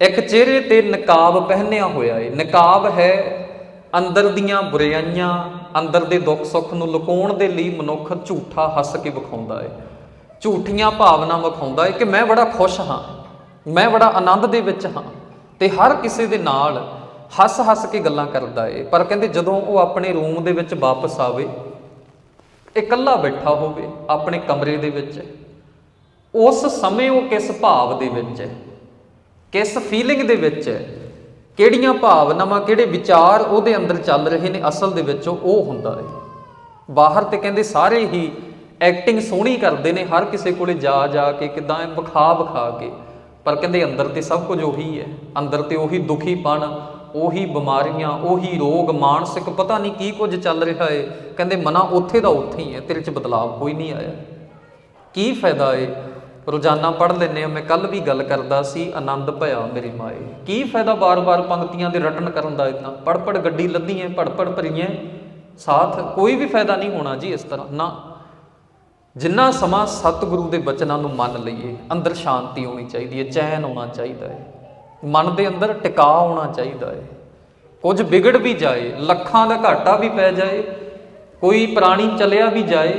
ਇੱਕ ਚਿਹਰੇ ਤੇ ਨਕਾਬ ਪਹਿਨਿਆ ਹੋਇਆ ਹੈ ਨਕਾਬ ਹੈ ਅੰਦਰ ਦੀਆਂ ਬੁਰਾਈਆਂ, ਅੰਦਰ ਦੇ ਦੁੱਖ ਸੁੱਖ ਨੂੰ ਲੁਕਾਉਣ ਦੇ ਲਈ ਮਨੁੱਖ ਝੂਠਾ ਹੱਸ ਕੇ ਵਿਖਾਉਂਦਾ ਹੈ ਝੂਠੀਆਂ ਭਾਵਨਾ ਵਿਖਾਉਂਦਾ ਹੈ ਕਿ ਮੈਂ ਬੜਾ ਖੁਸ਼ ਹਾਂ, ਮੈਂ ਬੜਾ ਆਨੰਦ ਦੇ ਵਿੱਚ ਹਾਂ ਤੇ ਹਰ ਕਿਸੇ ਦੇ ਨਾਲ ਹੱਸ ਹੱਸ ਕੇ ਗੱਲਾਂ ਕਰਦਾ ਏ। ਪਰ ਕਹਿੰਦੇ ਜਦੋਂ ਉਹ ਆਪਣੇ ਰੂਮ ਦੇ ਵਿੱਚ ਵਾਪਸ ਆਵੇ, ਇਕੱਲਾ ਬੈਠਾ ਹੋਵੇ ਆਪਣੇ ਕਮਰੇ ਦੇ ਵਿੱਚ, ਉਸ ਸਮੇਂ ਉਹ ਕਿਸ ਭਾਵ ਦੇ ਵਿੱਚ ਹੈ ਕਿਸ ਫੀਲਿੰਗ ਦੇ ਵਿੱਚ ਹੈ ਕਿਹੜੀਆਂ ਭਾਵਨਾਵਾਂ, ਕਿਹੜੇ ਵਿਚਾਰ ਉਹਦੇ ਅੰਦਰ ਚੱਲ ਰਹੇ ਨੇ ਅਸਲ ਦੇ ਵਿੱਚ ਉਹ ਹੁੰਦਾ ਹੈ ਬਾਹਰ ਤੇ ਕਹਿੰਦੇ ਸਾਰੇ ਹੀ ਐਕਟਿੰਗ ਸੋਹਣੀ ਕਰਦੇ ਨੇ, ਹਰ ਕਿਸੇ ਕੋਲੇ ਜਾ ਜਾ ਕੇ ਕਿਦਾਂ ਵਿਖਾ ਵਿਖਾ ਕੇ। ਪਰ ਕਹਿੰਦੇ ਅੰਦਰ ਤੇ ਸਭ ਕੁਝ ਉਹੀ ਹੈ। ਅੰਦਰ ਤੇ ਉਹੀ ਦੁਖੀਪਣ, ਉਹੀ ਬਿਮਾਰੀਆਂ, ਉਹੀ ਰੋਗ, ਮਾਨਸਿਕ ਪਤਾ ਨਹੀਂ ਕੀ ਕੁਝ ਚੱਲ ਰਿਹਾ ਏ। ਕਹਿੰਦੇ ਮਨਾ ਉੱਥੇ ਦਾ ਉੱਥੇ ਹੀ ਹੈ, ਤੇਰੇ 'ਚ ਬਦਲਾਅ ਕੋਈ ਨਹੀਂ ਆਇਆ। ਕੀ ਫਾਇਦਾ ਏ? ਰੋਜ਼ਾਨਾ ਪੜ੍ਹ ਲੈਨੇ ਆ ਮੈਂ ਕੱਲ ਵੀ ਗੱਲ ਕਰਦਾ ਸੀ, ਆਨੰਦ ਭਇਆ ਮੇਰੀ ਮਾਏ। ਕੀ ਫਾਇਦਾ ਬਾਰ-ਬਾਰ ਪੰਕਤੀਆਂ ਦੇ ਰਟਨ ਕਰਨ ਦਾ ਇਦਾਂ ਪੜ-ਪੜ ਗੱਡੀ ਲੱਧੀਆਂ ਪੜ-ਪੜ ਭਰੀਆਂ ਸਾਥ ਕੋਈ ਵੀ ਫਾਇਦਾ ਨਹੀਂ ਹੋਣਾ ਜੀ ਇਸ ਤਰ੍ਹਾਂ। ਨਾ। ਜਿੰਨਾ ਸਮਾਂ ਸਤਿਗੁਰੂ ਦੇ ਬਚਨਾਂ ਨੂੰ ਮੰਨ ਲਈਏ, ਅੰਦਰ ਸ਼ਾਂਤੀ ਹੋਣੀ ਚਾਹੀਦੀ ਹੈ, ਚੈਨ ਹੋਣਾ ਚਾਹੀਦਾ ਹੈ। ਮਨ ਦੇ ਅੰਦਰ ਟਿਕਾਅ ਹੋਣਾ ਚਾਹੀਦਾ ਹੈ। ਕੁਝ ਵਿਗੜ ਵੀ ਜਾਏ, ਲੱਖਾਂ ਦਾ ਘਾਟਾ ਵੀ ਪੈ ਜਾਏ, ਕੋਈ ਪ੍ਰਾਣੀ ਚਲਿਆ ਵੀ ਜਾਏ,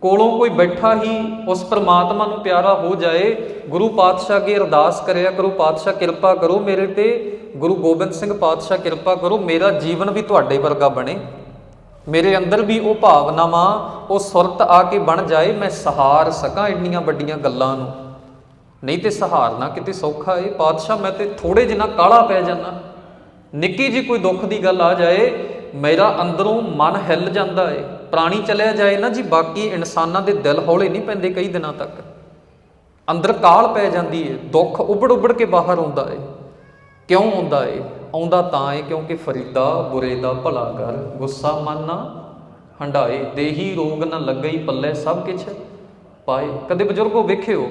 ਕੋਲੋਂ ਕੋਈ ਬੈਠਾ ਹੀ ਉਸ ਪ੍ਰਮਾਤਮਾ ਨੂੰ ਪਿਆਰਾ ਹੋ ਜਾਏ, ਗੁਰੂ ਪਾਤਸ਼ਾਹ ਅੱਗੇ ਅਰਦਾਸ ਕਰਿਆ ਕਰੋ, ਪਾਤਸ਼ਾਹ ਕਿਰਪਾ ਕਰੋ ਮੇਰੇ ਤੇ, ਗੁਰੂ ਗੋਬਿੰਦ ਸਿੰਘ ਪਾਤਸ਼ਾਹ ਕਿਰਪਾ ਕਰੋ, ਮੇਰਾ ਜੀਵਨ ਵੀ ਤੁਹਾਡੇ ਵਰਗਾ ਬਣੇ। ਮੇਰੇ ਅੰਦਰ ਵੀ ਉਹ ਭਾਵਨਾਵਾਂ ਉਹ ਸੁਰਤ ਆ ਕੇ ਬਣ ਜਾਏ, ਮੈਂ ਸਹਾਰ ਸਕਾਂ ਇੰਨੀਆਂ ਵੱਡੀਆਂ ਗੱਲਾਂ ਨੂੰ। ਨਹੀਂ ਤੇ ਸਹਾਰਨਾ ਕਿਤੇ ਸੌਖਾ ਏ। ਪਾਤਸ਼ਾਹ, ਮੈਂ ਤੇ ਥੋੜੇ ਜਿਹਾ ਕਾਲਾ ਪੈ ਜਾਣਾ ਨਿੱਕੀ ਜੀ ਕੋਈ ਦੁੱਖ ਦੀ ਗੱਲ ਆ ਜਾਏ, ਮੇਰਾ ਅੰਦਰੋਂ ਮਨ ਹਿੱਲ ਜਾਂਦਾ ਏ। ਪ੍ਰਾਣੀ ਚਲਿਆ ਜਾਏ ਨਾ ਜੀ, ਬਾਕੀ ਇਨਸਾਨਾਂ ਦੇ ਦਿਲ ਹੌਲੇ ਨਹੀਂ ਪੈਂਦੇ ਕਈ ਦਿਨਾਂ ਤੱਕ। ਅੰਦਰ ਕਾਲ ਪੈ ਜਾਂਦੀ ਏ। ਦੁੱਖ ਉਬੜ ਉਬੜ ਕੇ ਬਾਹਰ ਆਉਂਦਾ ਏ। ਕਿਉਂ ਆਉਂਦਾ ਏ? ਆਉਂਦਾ ਤਾਂ ਏ ਕਿਉਂਕਿ ਫਰੀਦਾ ਬੁਰੇ ਦਾ ਭਲਾ ਕਰ। ਗੁੱਸਾ ਮਨ ਨਾ ਹੰਡਾਏ ਦੇਹੀ ਰੋਗ ਨਾ ਲੱਗਈ ਪੱਲੇ ਸਭ ਕੁਛ ਪਾਏ। ਕਦੇ ਬਜ਼ੁਰਗੋ ਵੇਖਿਓ,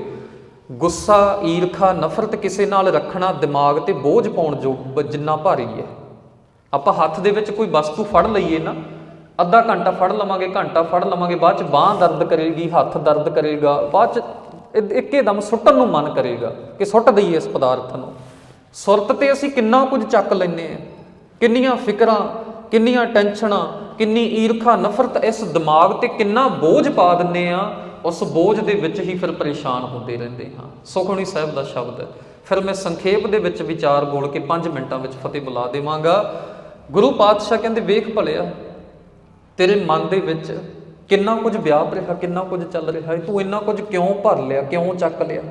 ਗੁੱਸਾ, ਈਰਖਾ, ਨਫ਼ਰਤ ਕਿਸੇ ਨਾਲ ਰੱਖਣਾ ਦਿਮਾਗ ਤੇ ਬੋਝ ਪਾਉਣ ਜੋ ਜਿੰਨਾ ਭਾਰੀ ਹੈ ਆਪਾਂ ਹੱਥ ਦੇ ਵਿੱਚ ਕੋਈ ਵਸਤੂ ਫੜ ਲਈਏ ਨਾ, ਅੱਧਾ ਘੰਟਾ ਫੜ ਲਵਾਂਗੇ, ਘੰਟਾ ਫੜ ਲਵਾਂਗੇ, ਬਾਅਦ ਚ ਬਾਹ ਦਰਦ ਕਰੇਗੀ, ਹੱਥ ਦਰਦ ਕਰੇਗਾ, ਬਾਅਦ ਚ ਇ- ਇੱਕੇ ਦਮ ਸੁੱਟਣ ਨੂੰ ਮਨ ਕਰੇਗਾ ਕਿ ਸੁੱਟ ਦਈਏ ਇਸ ਪਦਾਰਥ ਨੂੰ। ਸੁਰਤ ਤੇ ਅਸੀਂ ਕਿੰਨਾ ਕੁਝ ਚੱਕ ਲੈਨੇ ਆ ਕਿੰਨੀਆਂ ਫਿਕਰਾਂ, ਕਿੰਨੀਆਂ ਟੈਨਸ਼ਨਾਂ, ਕਿੰਨੀ ਈਰਖਾ, ਨਫ਼ਰਤ ਇਸ ਦਿਮਾਗ ਤੇ ਕਿੰਨਾ ਬੋਝ ਪਾ ਦਿੰਨੇ ਆ ਉਸ ਬੋਝ ਦੇ ਵਿੱਚ ਹੀ ਫਿਰ ਪਰੇਸ਼ਾਨ ਹੁੰਦੇ ਰਹਿੰਦੇ ਹਾਂ। ਸੁਖਣੀ ਸਾਹਿਬ ਦਾ ਸ਼ਬਦ ਹੈ। ਫਿਰ ਮੈਂ ਸੰਖੇਪ ਦੇ ਵਿੱਚ ਵਿਚਾਰ ਬੋਲ ਕੇ 5 ਮਿੰਟਾਂ ਵਿੱਚ ਫਤਿਹ ਬੁਲਾ ਦੇਵਾਂਗਾ। ਗੁਰੂ ਪਾਤਸ਼ਾਹ ਕਹਿੰਦੇ, ਵੇਖ ਭਲਿਆ, ਤੇਰੇ ਮਨ ਦੇ ਵਿੱਚ ਕਿੰਨਾ ਕੁਝ ਵਿਆਪ ਰਿਹਾ, ਕਿੰਨਾ ਕੁਝ ਚੱਲ ਰਿਹਾ ਤੂੰ ਇੰਨਾ ਕੁਝ ਕਿਉਂ ਭਰ ਲਿਆ, ਕਿਉਂ ਚੱਕ ਲਿਆ?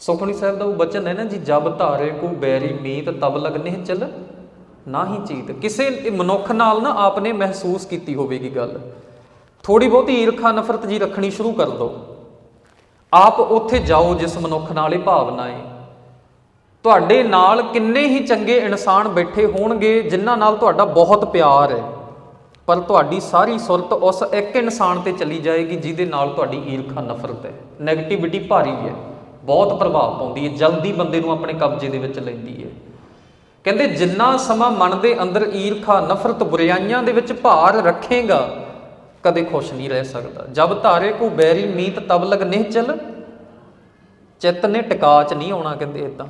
ਸੁਖਮਨੀ ਸਾਹਿਬ ਦਾ ਉਹ ਬਚਨ ਹੈ ਨਾ ਜੀ, ਜਬ ਧਾਰੇ ਕੋ ਬੈਰੀ ਮੀਤ, ਤਬ ਲਗਨੇ ਚਲ ਨਾਹੀ ਚੀਤ। ਕਿਸੇ ਮਨੁੱਖ ਨਾਲ ਨਾ ਆਪਨੇ ਮਹਿਸੂਸ ਕੀਤੀ ਹੋਵੇਗੀ ਗੱਲ। ਥੋੜੀ ਬਹੁਤੀ ਈਰਖਾ ਨਫ਼ਰਤ ਜੀ ਰੱਖਣੀ ਸ਼ੁਰੂ ਕਰ ਦਿਓ ਆਪ ਉੱਥੇ ਜਾਓ ਜਿਸ ਮਨੁੱਖ ਨਾਲ ਇਹ ਭਾਵਨਾ ਹੈ। ਤੁਹਾਡੇ ਨਾਲ ਕਿੰਨੇ ਹੀ ਚੰਗੇ ਇਨਸਾਨ ਬੈਠੇ ਹੋਣਗੇ ਜਿਨ੍ਹਾਂ ਨਾਲ ਤੁਹਾਡਾ ਬਹੁਤ ਪਿਆਰ ਹੈ। ਪਰ ਤੁਹਾਡੀ ਸਾਰੀ ਸੁਰਤ ਉਸ ਇੱਕ ਇਨਸਾਨ ਤੇ ਚਲੀ ਜਾਏਗੀ ਜਿਹਦੇ ਨਾਲ ਤੁਹਾਡੀ ਈਰਖਾ, ਨਫ਼ਰਤ ਹੈ। 네ਗੇਟਿਵਿਟੀ ਭਾਰੀ ਹੈ। ਬਹੁਤ ਪ੍ਰਭਾਵ ਪਾਉਂਦੀ ਹੈ, ਜਲਦੀ ਬੰਦੇ ਨੂੰ ਆਪਣੇ ਕਬਜ਼ੇ ਦੇ ਵਿੱਚ ਲੈਂਦੀ ਹੈ। ਕਹਿੰਦੇ, ਜਿੰਨਾ ਸਮਾਂ ਮਨ ਦੇ ਅੰਦਰ ਈਰਖਾ, ਨਫ਼ਰਤ ਬੁਰਾਈਆਂ ਦੇ ਵਿੱਚ ਭਾਰ ਰੱਖੇਗਾ, ਕਦੇ ਖੁਸ਼ ਨਹੀਂ ਰਹਿ ਸਕਦਾ। ਜਬ ਧਾਰੇ ਕੋ ਬੈਰੀ ਮੀਤ, ਤਬ ਲਗ ਨਿਹਚਲ ਚਿੱਤ ਨੇ ਟਿਕਾ ਚ ਨਹੀਂ ਆਉਣਾ, ਕਹਿੰਦੇ ਇਦਾਂ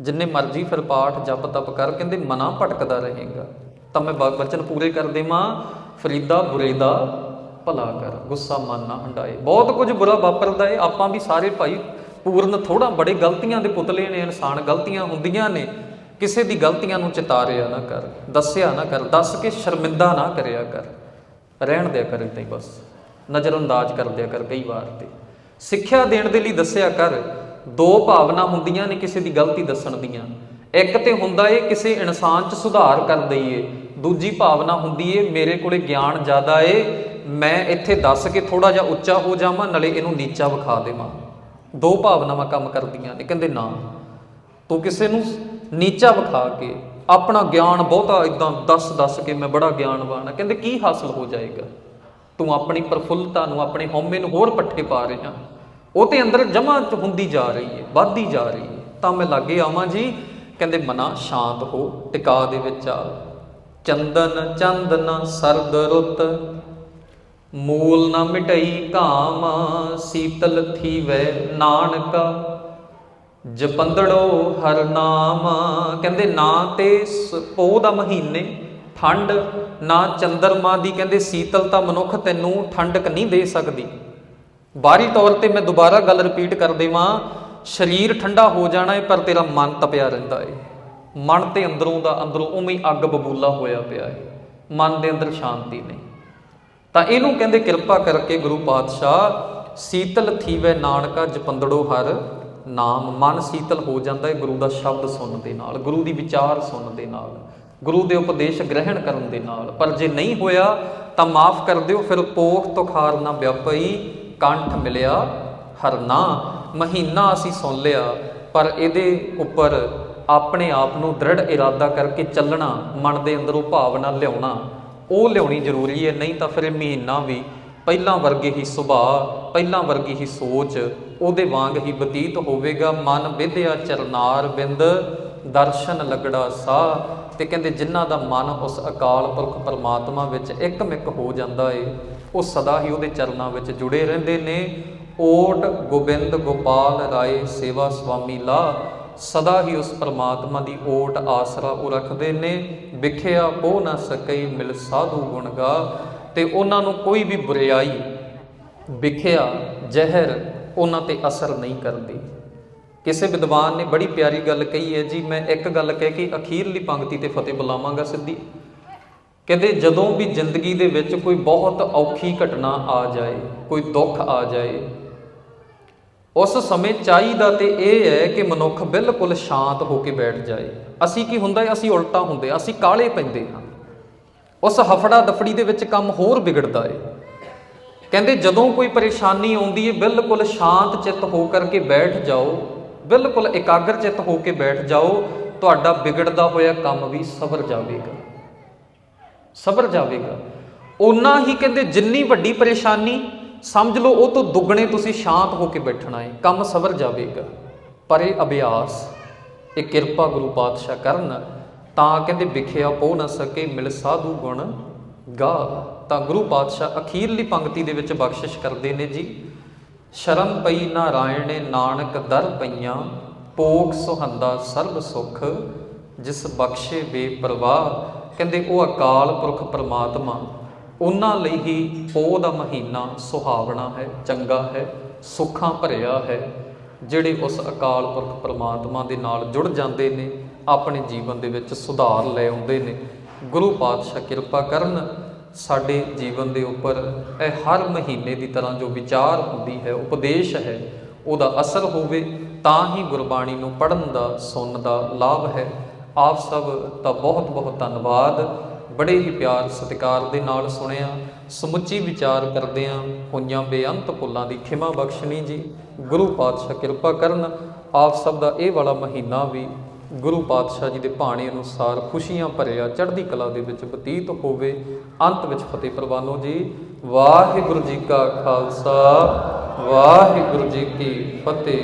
ਜਿੰਨੇ ਮਰਜ਼ੀ ਫਿਰ ਪਾਠ ਜਪ, ਤਪ ਕਰ, ਕਹਿੰਦੇ, ਮਨਾ ਭਟਕਦਾ ਰਹੇਗਾ। ਤਾਂ ਮੈਂ ਬ- ਬਚਨ ਪੂਰੇ ਕਰ ਦੇਵਾਂ। ਫਰੀਦਾ ਬੁਰੇ ਦਾ ਭਲਾ ਕਰ। ਗੁੱਸਾ ਮਨ ਨਾ ਹੰਡਾਏ। ਬਹੁਤ ਕੁਝ ਬੁਰਾ ਵਾਪਰਦਾ ਏ। ਆਪਾਂ ਵੀ ਸਾਰੇ ਭਾਈ ਪੂਰਨ ਥੋੜਾ ਬੜੇ ਗਲਤੀਆਂ ਦੇ ਪੁਤਲੇ ਨੇ, ਇਨਸਾਨ ਗਲਤੀਆਂ ਹੁੰਦੀਆਂ ਨੇ। ਕਿਸੇ ਦੀ ਗਲਤੀਆਂ ਨੂੰ ਚਿਤਾਰਿਆ ਨਾ ਕਰ, ਦੱਸਿਆ ਨਾ ਕਰ, ਦੱਸ ਕੇ ਸ਼ਰਮਿੰਦਾ ਨਾ ਕਰਿਆ ਕਰ। ਰਹਿਣ ਦਿਆ ਕਰ ਏਦਾਂ ਹੀ ਬਸ ਨਜ਼ਰ ਕਰ ਦਿਆ ਕਰ ਕਈ ਵਾਰ ਤੇ। ਸਿੱਖਿਆ ਦੇਣ ਦੇ ਲਈ ਦੱਸਿਆ ਕਰ, ਦੋ ਭਾਵਨਾ ਹੁੰਦੀਆਂ ਨੇ ਕਿਸੇ ਦੀ ਗਲਤੀ ਦੱਸਣ ਦੀਆਂ। ਇੱਕ ਤੇ ਹੁੰਦਾ ਏ, ਕਿਸੇ ਇਨਸਾਨ 'ਚ ਸੁਧਾਰ ਕਰ ਦਈਏ। ਦੂਜੀ ਭਾਵਨਾ ਹੁੰਦੀ ਏ, ਮੇਰੇ ਕੋਲੇ ਗਿਆਨ ਜ਼ਿਆਦਾ ਏ, ਮੈਂ ਇੱਥੇ ਦੱਸ ਕੇ ਥੋੜਾ ਜਿਹਾ ਉੱਚਾ ਹੋ ਜਾਵਾਂ, ਨਾਲੇ ਇਹਨੂੰ ਨੀਚਾ ਵਿਖਾ ਦੇਵਾਂ। ਦੋ ਭਾਵਨਾਵਾਂ ਕੰਮ ਕਰਦੀਆਂ ਨੇ, ਕਹਿੰਦੇ ਨਾ, ਤੂੰ ਕਿਸੇ ਨੂੰ ਨੀਚਾ ਵਿਖਾ ਕੇ ਆਪਣਾ ਗਿਆਨ ਬਹੁਤਾ ਇਦਾਂ ਦੱਸ ਦੱਸ ਕੇ ਮੈਂ ਬੜਾ ਗਿਆਨਵਾਨ ਆ ਕਹਿੰਦੇ ਕੀ ਹਾਸਲ ਹੋ ਜਾਏਗਾ? ਤੂੰ ਆਪਣੀ ਪ੍ਰਫੁੱਲਤਾ ਨੂੰ, ਆਪਣੇ ਹਉਮੈ ਨੂੰ ਹੋਰ ਪੱਠੇ ਪਾ ਰਿਹਾ। ਉਹ ਤੇ ਅੰਦਰ ਜਮਾ ਹੁੰਦੀ ਜਾ ਰਹੀ ਹੈ, ਵੱਧਦੀ ਜਾ ਰਹੀ ਹੈ। ਤਾਂ ਮੈਂ ਲਾਗੇ ਆਵਾਂ ਜੀ, ਕਹਿੰਦੇ ਮਨਾ ਸ਼ਾਂਤ ਹੋ, ਟਿਕਾ ਦੇ ਵਿੱਚ ਆ। ਚੰਦਨ ਚੰਦਨ, ਸਰਦ ਰੁੱਤ। ਮੂਲ ਨਾ ਮਿਟਈ ਕਾਮ ਸੀਤਲ ਥੀਵੈ ਨਾਨਕਾ। ਜਪੰਦੜੋ ਹਰ ਨਾਮ। ਕਹਿੰਦੇ ਨਾ ਤੇ ਸ- ਪੋਹ ਦਾ ਮਹੀਨੇ, ਠੰਡ। ਨਾ ਚੰਦਰਮਾ ਦੀ, ਕਹਿੰਦੇ ਸੀਤਲਤਾ ਮਨੁੱਖ ਤੈਨੂੰ ਠੰਡਕ ਨਹੀਂ ਦੇ ਸਕਦੀ। ਬਾਹਰੀ ਤੌਰ ਤੇ ਮੈਂ ਦੁਬਾਰਾ ਗੱਲ ਰਿਪੀਟ ਕਰ ਦੇਵਾਂ, ਸਰੀਰ ਠੰਡਾ ਹੋ ਜਾਣਾ ਹੈ ਪਰ ਤੇਰਾ ਮਨ ਤਪਿਆ ਰਹਿੰਦਾ ਹੈ ਮਨ ਤੇ ਅੰਦਰੋਂ ਦਾ ਅੰਦਰੋਂ ਉਵੇਂ ਅੱਗ ਬਬੂਲਾ ਹੋਇਆ ਪਿਆ ਹੈ ਮਨ ਦੇ ਅੰਦਰ ਸ਼ਾਂਤੀ ਨਹੀਂ। ਤਾਂ ਇਹਨੂੰ ਕਹਿੰਦੇ ਕਿਰਪਾ ਕਰਕੇ ਗੁਰੂ ਪਾਤਸ਼ਾਹ ਸੀਤਲ ਥੀਵੇ ਨਾਨਕਾ ਜਪੰਦੜੋ ਹਰ ਨਾਮ। ਮਨ ਸੀਤਲ ਹੋ ਜਾਂਦਾ ਹੈ ਗੁਰੂ ਦਾ ਸ਼ਬਦ ਸੁਣਨ ਦੇ ਨਾਲ, ਗੁਰੂ ਦੀ ਵਿਚਾਰ ਸੁਣਨ ਦੇ ਨਾਲ, ਗੁਰੂ ਦੇ ਉਪਦੇਸ਼ ਗ੍ਰਹਿਣ ਕਰਨ ਦੇ ਨਾਲ। ਪਰ ਜੇ ਨਹੀਂ ਹੋਇਆ ਤਾਂ ਮਾਫ ਕਰ ਦਿਓ, ਫਿਰ ਪੋਖ ਤੁਖਾਰ ਨਾ ਵਿਆਪਈ ਕੰਠ ਮਿਲਿਆ ਹਰਨਾ ਮਹੀਨਾ ਅਸੀਂ ਸੁਣ ਲਿਆ, ਪਰ ਇਹਦੇ ਉੱਪਰ ਆਪਣੇ ਆਪ ਨੂੰ ਦ੍ਰਿੜ ਇਰਾਦਾ ਕਰਕੇ ਚੱਲਣਾ, ਮਨ ਦੇ ਅੰਦਰੋਂ ਭਾਵਨਾ ਲਿਆਉਣਾ ਉਹ ਲਿਆਉਣੀ ਜ਼ਰੂਰੀ ਹੈ, ਨਹੀਂ ਤਾਂ ਫਿਰ ਮਹੀਨਾ ਵੀ ਪਹਿਲਾਂ ਵਰਗੇ ਹੀ ਸੁਭਾਅ, ਪਹਿਲਾਂ ਵਰਗੀ ਹੀ ਸੋਚ, ਉਹਦੇ ਵਾਂਗ ਹੀ ਬਤੀਤ ਹੋਵੇਗਾ। ਮਨ ਵਿਧਿਆ ਚਰਨਾਰ ਬਿੰਦ, ਦਰਸ਼ਨ ਲਗੜਾ ਸਾਹ। ਤੇ ਕਹਿੰਦੇ ਜਿਨ੍ਹਾਂ ਦਾ ਮਨ ਉਸ ਅਕਾਲ ਪੁਰਖ ਪਰਮਾਤਮਾ ਵਿੱਚ ਇੱਕਮਿਕ ਹੋ ਜਾਂਦਾ ਏ, ਉਹ ਸਦਾ ਹੀ ਉਹਦੇ ਚਰਨਾਂ ਵਿੱਚ ਜੁੜੇ ਰਹਿੰਦੇ ਨੇ। ਓਟ ਗੋਬਿੰਦ ਗੋਪਾਲ ਰਾਏ ਸੇਵਾ ਸੁਆਮੀ ਲਾ ਸਦਾ ਹੀ ਉਸ ਪਰਮਾਤਮਾ ਦੀ ਓਟ ਆਸਰਾ ਉਹ ਰੱਖਦੇ ਨੇ। ਵਿਖਿਆ ਪੋ ਨਾ ਸਕਈ ਮਿਲ ਸਾਧੂ ਗੁਣਗਾ ਤੇ ਉਹਨਾਂ ਨੂੰ ਕੋਈ ਵੀ ਬੁਰਿਆਈ, ਵਿਖਿਆ, ਜ਼ਹਿਰ ਉਹਨਾਂ ਤੇ ਅਸਰ ਨਹੀਂ ਕਰਦੀ। ਕਿਸੇ ਵਿਦਵਾਨ ਨੇ ਬੜੀ ਪਿਆਰੀ ਗੱਲ ਕਹੀ ਹੈ, ਜੀ, ਮੈਂ ਇੱਕ ਗੱਲ ਕਹਿ ਕੇ ਅਖੀਰਲੀ ਪੰਕਤੀ ਤੇ ਫਤਿਹ ਬੁਲਾਵਾਂਗਾ ਸਿੱਧੀ। ਕਹਿੰਦੇ, ਜਦੋਂ ਵੀ ਜ਼ਿੰਦਗੀ ਦੇ ਵਿੱਚ ਕੋਈ ਬਹੁਤ ਔਖੀ ਘਟਨਾ ਆ ਜਾਏ, ਕੋਈ ਦੁੱਖ ਆ ਜਾਏ ਉਸ ਸਮੇਂ ਚਾਹੀਦਾ ਤੇ ਇਹ ਹੈ ਕਿ ਮਨੁੱਖ ਬਿਲਕੁਲ ਸ਼ਾਂਤ ਹੋ ਕੇ ਬੈਠ ਜਾਏ। ਅਸੀਂ ਕੀ ਹੁੰਦਾ ਹੈ? ਅਸੀਂ ਉਲਟਾ ਹੁੰਦੇ ਹਾਂ, ਅਸੀਂ ਕਾਲੇ ਪੈਂਦੇ ਹਾਂ। ਉਸ ਹਫੜਾ ਦਫੜੀ ਦੇ ਵਿੱਚ ਕੰਮ ਹੋਰ ਵਿਗੜਦਾ ਏ ਕਹਿੰਦੇ ਜਦੋਂ ਕੋਈ ਪਰੇਸ਼ਾਨੀ ਆਉਂਦੀ ਹੈ ਬਿਲਕੁਲ ਸ਼ਾਂਤ ਚਿੱਤ ਹੋ ਕਰਕੇ ਬੈਠ ਜਾਓ ਬਿਲਕੁਲ ਇਕਾਗਰ ਚਿੱਤ ਹੋ ਕੇ ਬੈਠ ਜਾਓ ਤੁਹਾਡਾ ਵਿਗੜਦਾ ਹੋਇਆ ਕੰਮ ਵੀ ਸਬਰ ਜਾਵੇਗਾ। ਸਬਰ ਜਾਵੇਗਾ। ਉਨਾ ਹੀ ਕਹਿੰਦੇ ਜਿੰਨੀ ਵੱਡੀ ਪਰੇਸ਼ਾਨੀ ਸਮਝ ਲਓ ਉਹ ਤੋਂ ਦੁੱਗਣੇ ਤੁਸੀਂ ਸ਼ਾਂਤ ਹੋ ਕੇ ਬੈਠਣਾ ਹੈ ਕੰਮ ਸਵਰ ਜਾਵੇਗਾ। ਪਰ ਇਹ ਅਭਿਆਸ, ਇਹ ਕਿਰਪਾ ਗੁਰੂ ਪਾਤਸ਼ਾਹ ਕਰਨ, ਤਾਂ ਕਹਿੰਦੇ ਵਿਖਿਆ ਪੋ ਨਾ ਸਕੇ, ਮਿਲ ਸਾਧੂ ਗੁਣ ਗਾ। ਤਾਂ ਗੁਰੂ ਪਾਤਸ਼ਾਹ ਅਖੀਰਲੀ ਪੰਕਤੀ ਦੇ ਵਿੱਚ ਬਖਸ਼ਿਸ਼ ਕਰਦੇ ਨੇ ਜੀ ਸ਼ਰਮ ਪਈ ਨਾਰਾਇਣੇ, ਨਾਨਕ ਦਰ ਪਈਆਂ ਪੋਖ ਸੁਹੰਦਾ ਸਰਬ ਸੁਖ, ਜਿਸ ਬਖਸ਼ੇ ਬੇਪਰਵਾਹ ਕਹਿੰਦੇ ਉਹ ਅਕਾਲ ਪੁਰਖ ਪਰਮਾਤਮਾ ਉਹਨਾਂ ਲਈ ਹੀ ਪੋਹ ਦਾ ਮਹੀਨਾ ਸੁਹਾਵਣਾ ਹੈ, ਚੰਗਾ ਹੈ, ਸੁੱਖਾਂ ਭਰਿਆ ਹੈ, ਜਿਹੜੇ ਉਸ ਅਕਾਲ ਪੁਰਖ ਪਰਮਾਤਮਾ ਦੇ ਨਾਲ ਜੁੜ ਜਾਂਦੇ ਨੇ, ਆਪਣੇ ਜੀਵਨ ਦੇ ਵਿੱਚ ਸੁਧਾਰ ਲੈ ਆਉਂਦੇ ਨੇ। ਗੁਰੂ ਪਾਤਸ਼ਾਹ ਕਿਰਪਾ ਕਰਨ ਸਾਡੇ ਜੀਵਨ ਦੇ ਉੱਪਰ ਇਹ ਹਰ ਮਹੀਨੇ ਦੀ ਤਰ੍ਹਾਂ ਜੋ ਵਿਚਾਰ ਹੁੰਦੀ ਹੈ, ਉਪਦੇਸ਼ ਹੈ, ਉਹਦਾ ਅਸਰ ਹੋਵੇ, ਤਾਂ ਹੀ ਗੁਰਬਾਣੀ ਨੂੰ ਪੜਨ ਦਾ, ਸੁਣਨ ਦਾ ਲਾਭ ਹੈ। ਆਪ ਸਭ ਦਾ ਬਹੁਤ ਬਹੁਤ ਧੰਨਵਾਦ। ਬੜੇ ਹੀ ਪਿਆਰ ਸਤਿਕਾਰ ਦੇ ਨਾਲ ਸੁਣਿਆ, ਸਮੁੱਚੀ ਵਿਚਾਰ ਕਰਦਿਆਂ ਹੋਈਆਂ ਬੇਅੰਤ ਪੁੱਲਾਂ ਦੀ ਖਿਮਾ ਬਖਸ਼ਣੀ ਜੀ। ਗੁਰੂ ਪਾਤਸ਼ਾਹ ਕਿਰਪਾ ਕਰਨ, ਆਪ ਸਭ ਦਾ ਇਹ ਵਾਲਾ ਮਹੀਨਾ ਵੀ ਗੁਰੂ ਪਾਤਸ਼ਾਹ ਜੀ ਦੇ ਭਾਣੇ ਅਨੁਸਾਰ ਖੁਸ਼ੀਆਂ ਭਰਿਆ ਚੜ੍ਹਦੀ ਕਲਾ ਦੇ ਵਿੱਚ ਬਤੀਤ ਹੋਵੇ। ਅੰਤ ਵਿੱਚ ਫਤਿਹ ਪ੍ਰਵਾਨੋ ਜੀ। ਵਾਹਿਗੁਰੂ ਜੀ ਕਾ ਖਾਲਸਾ, ਵਾਹਿਗੁਰੂ ਜੀ ਕੀ ਫਤਿਹ।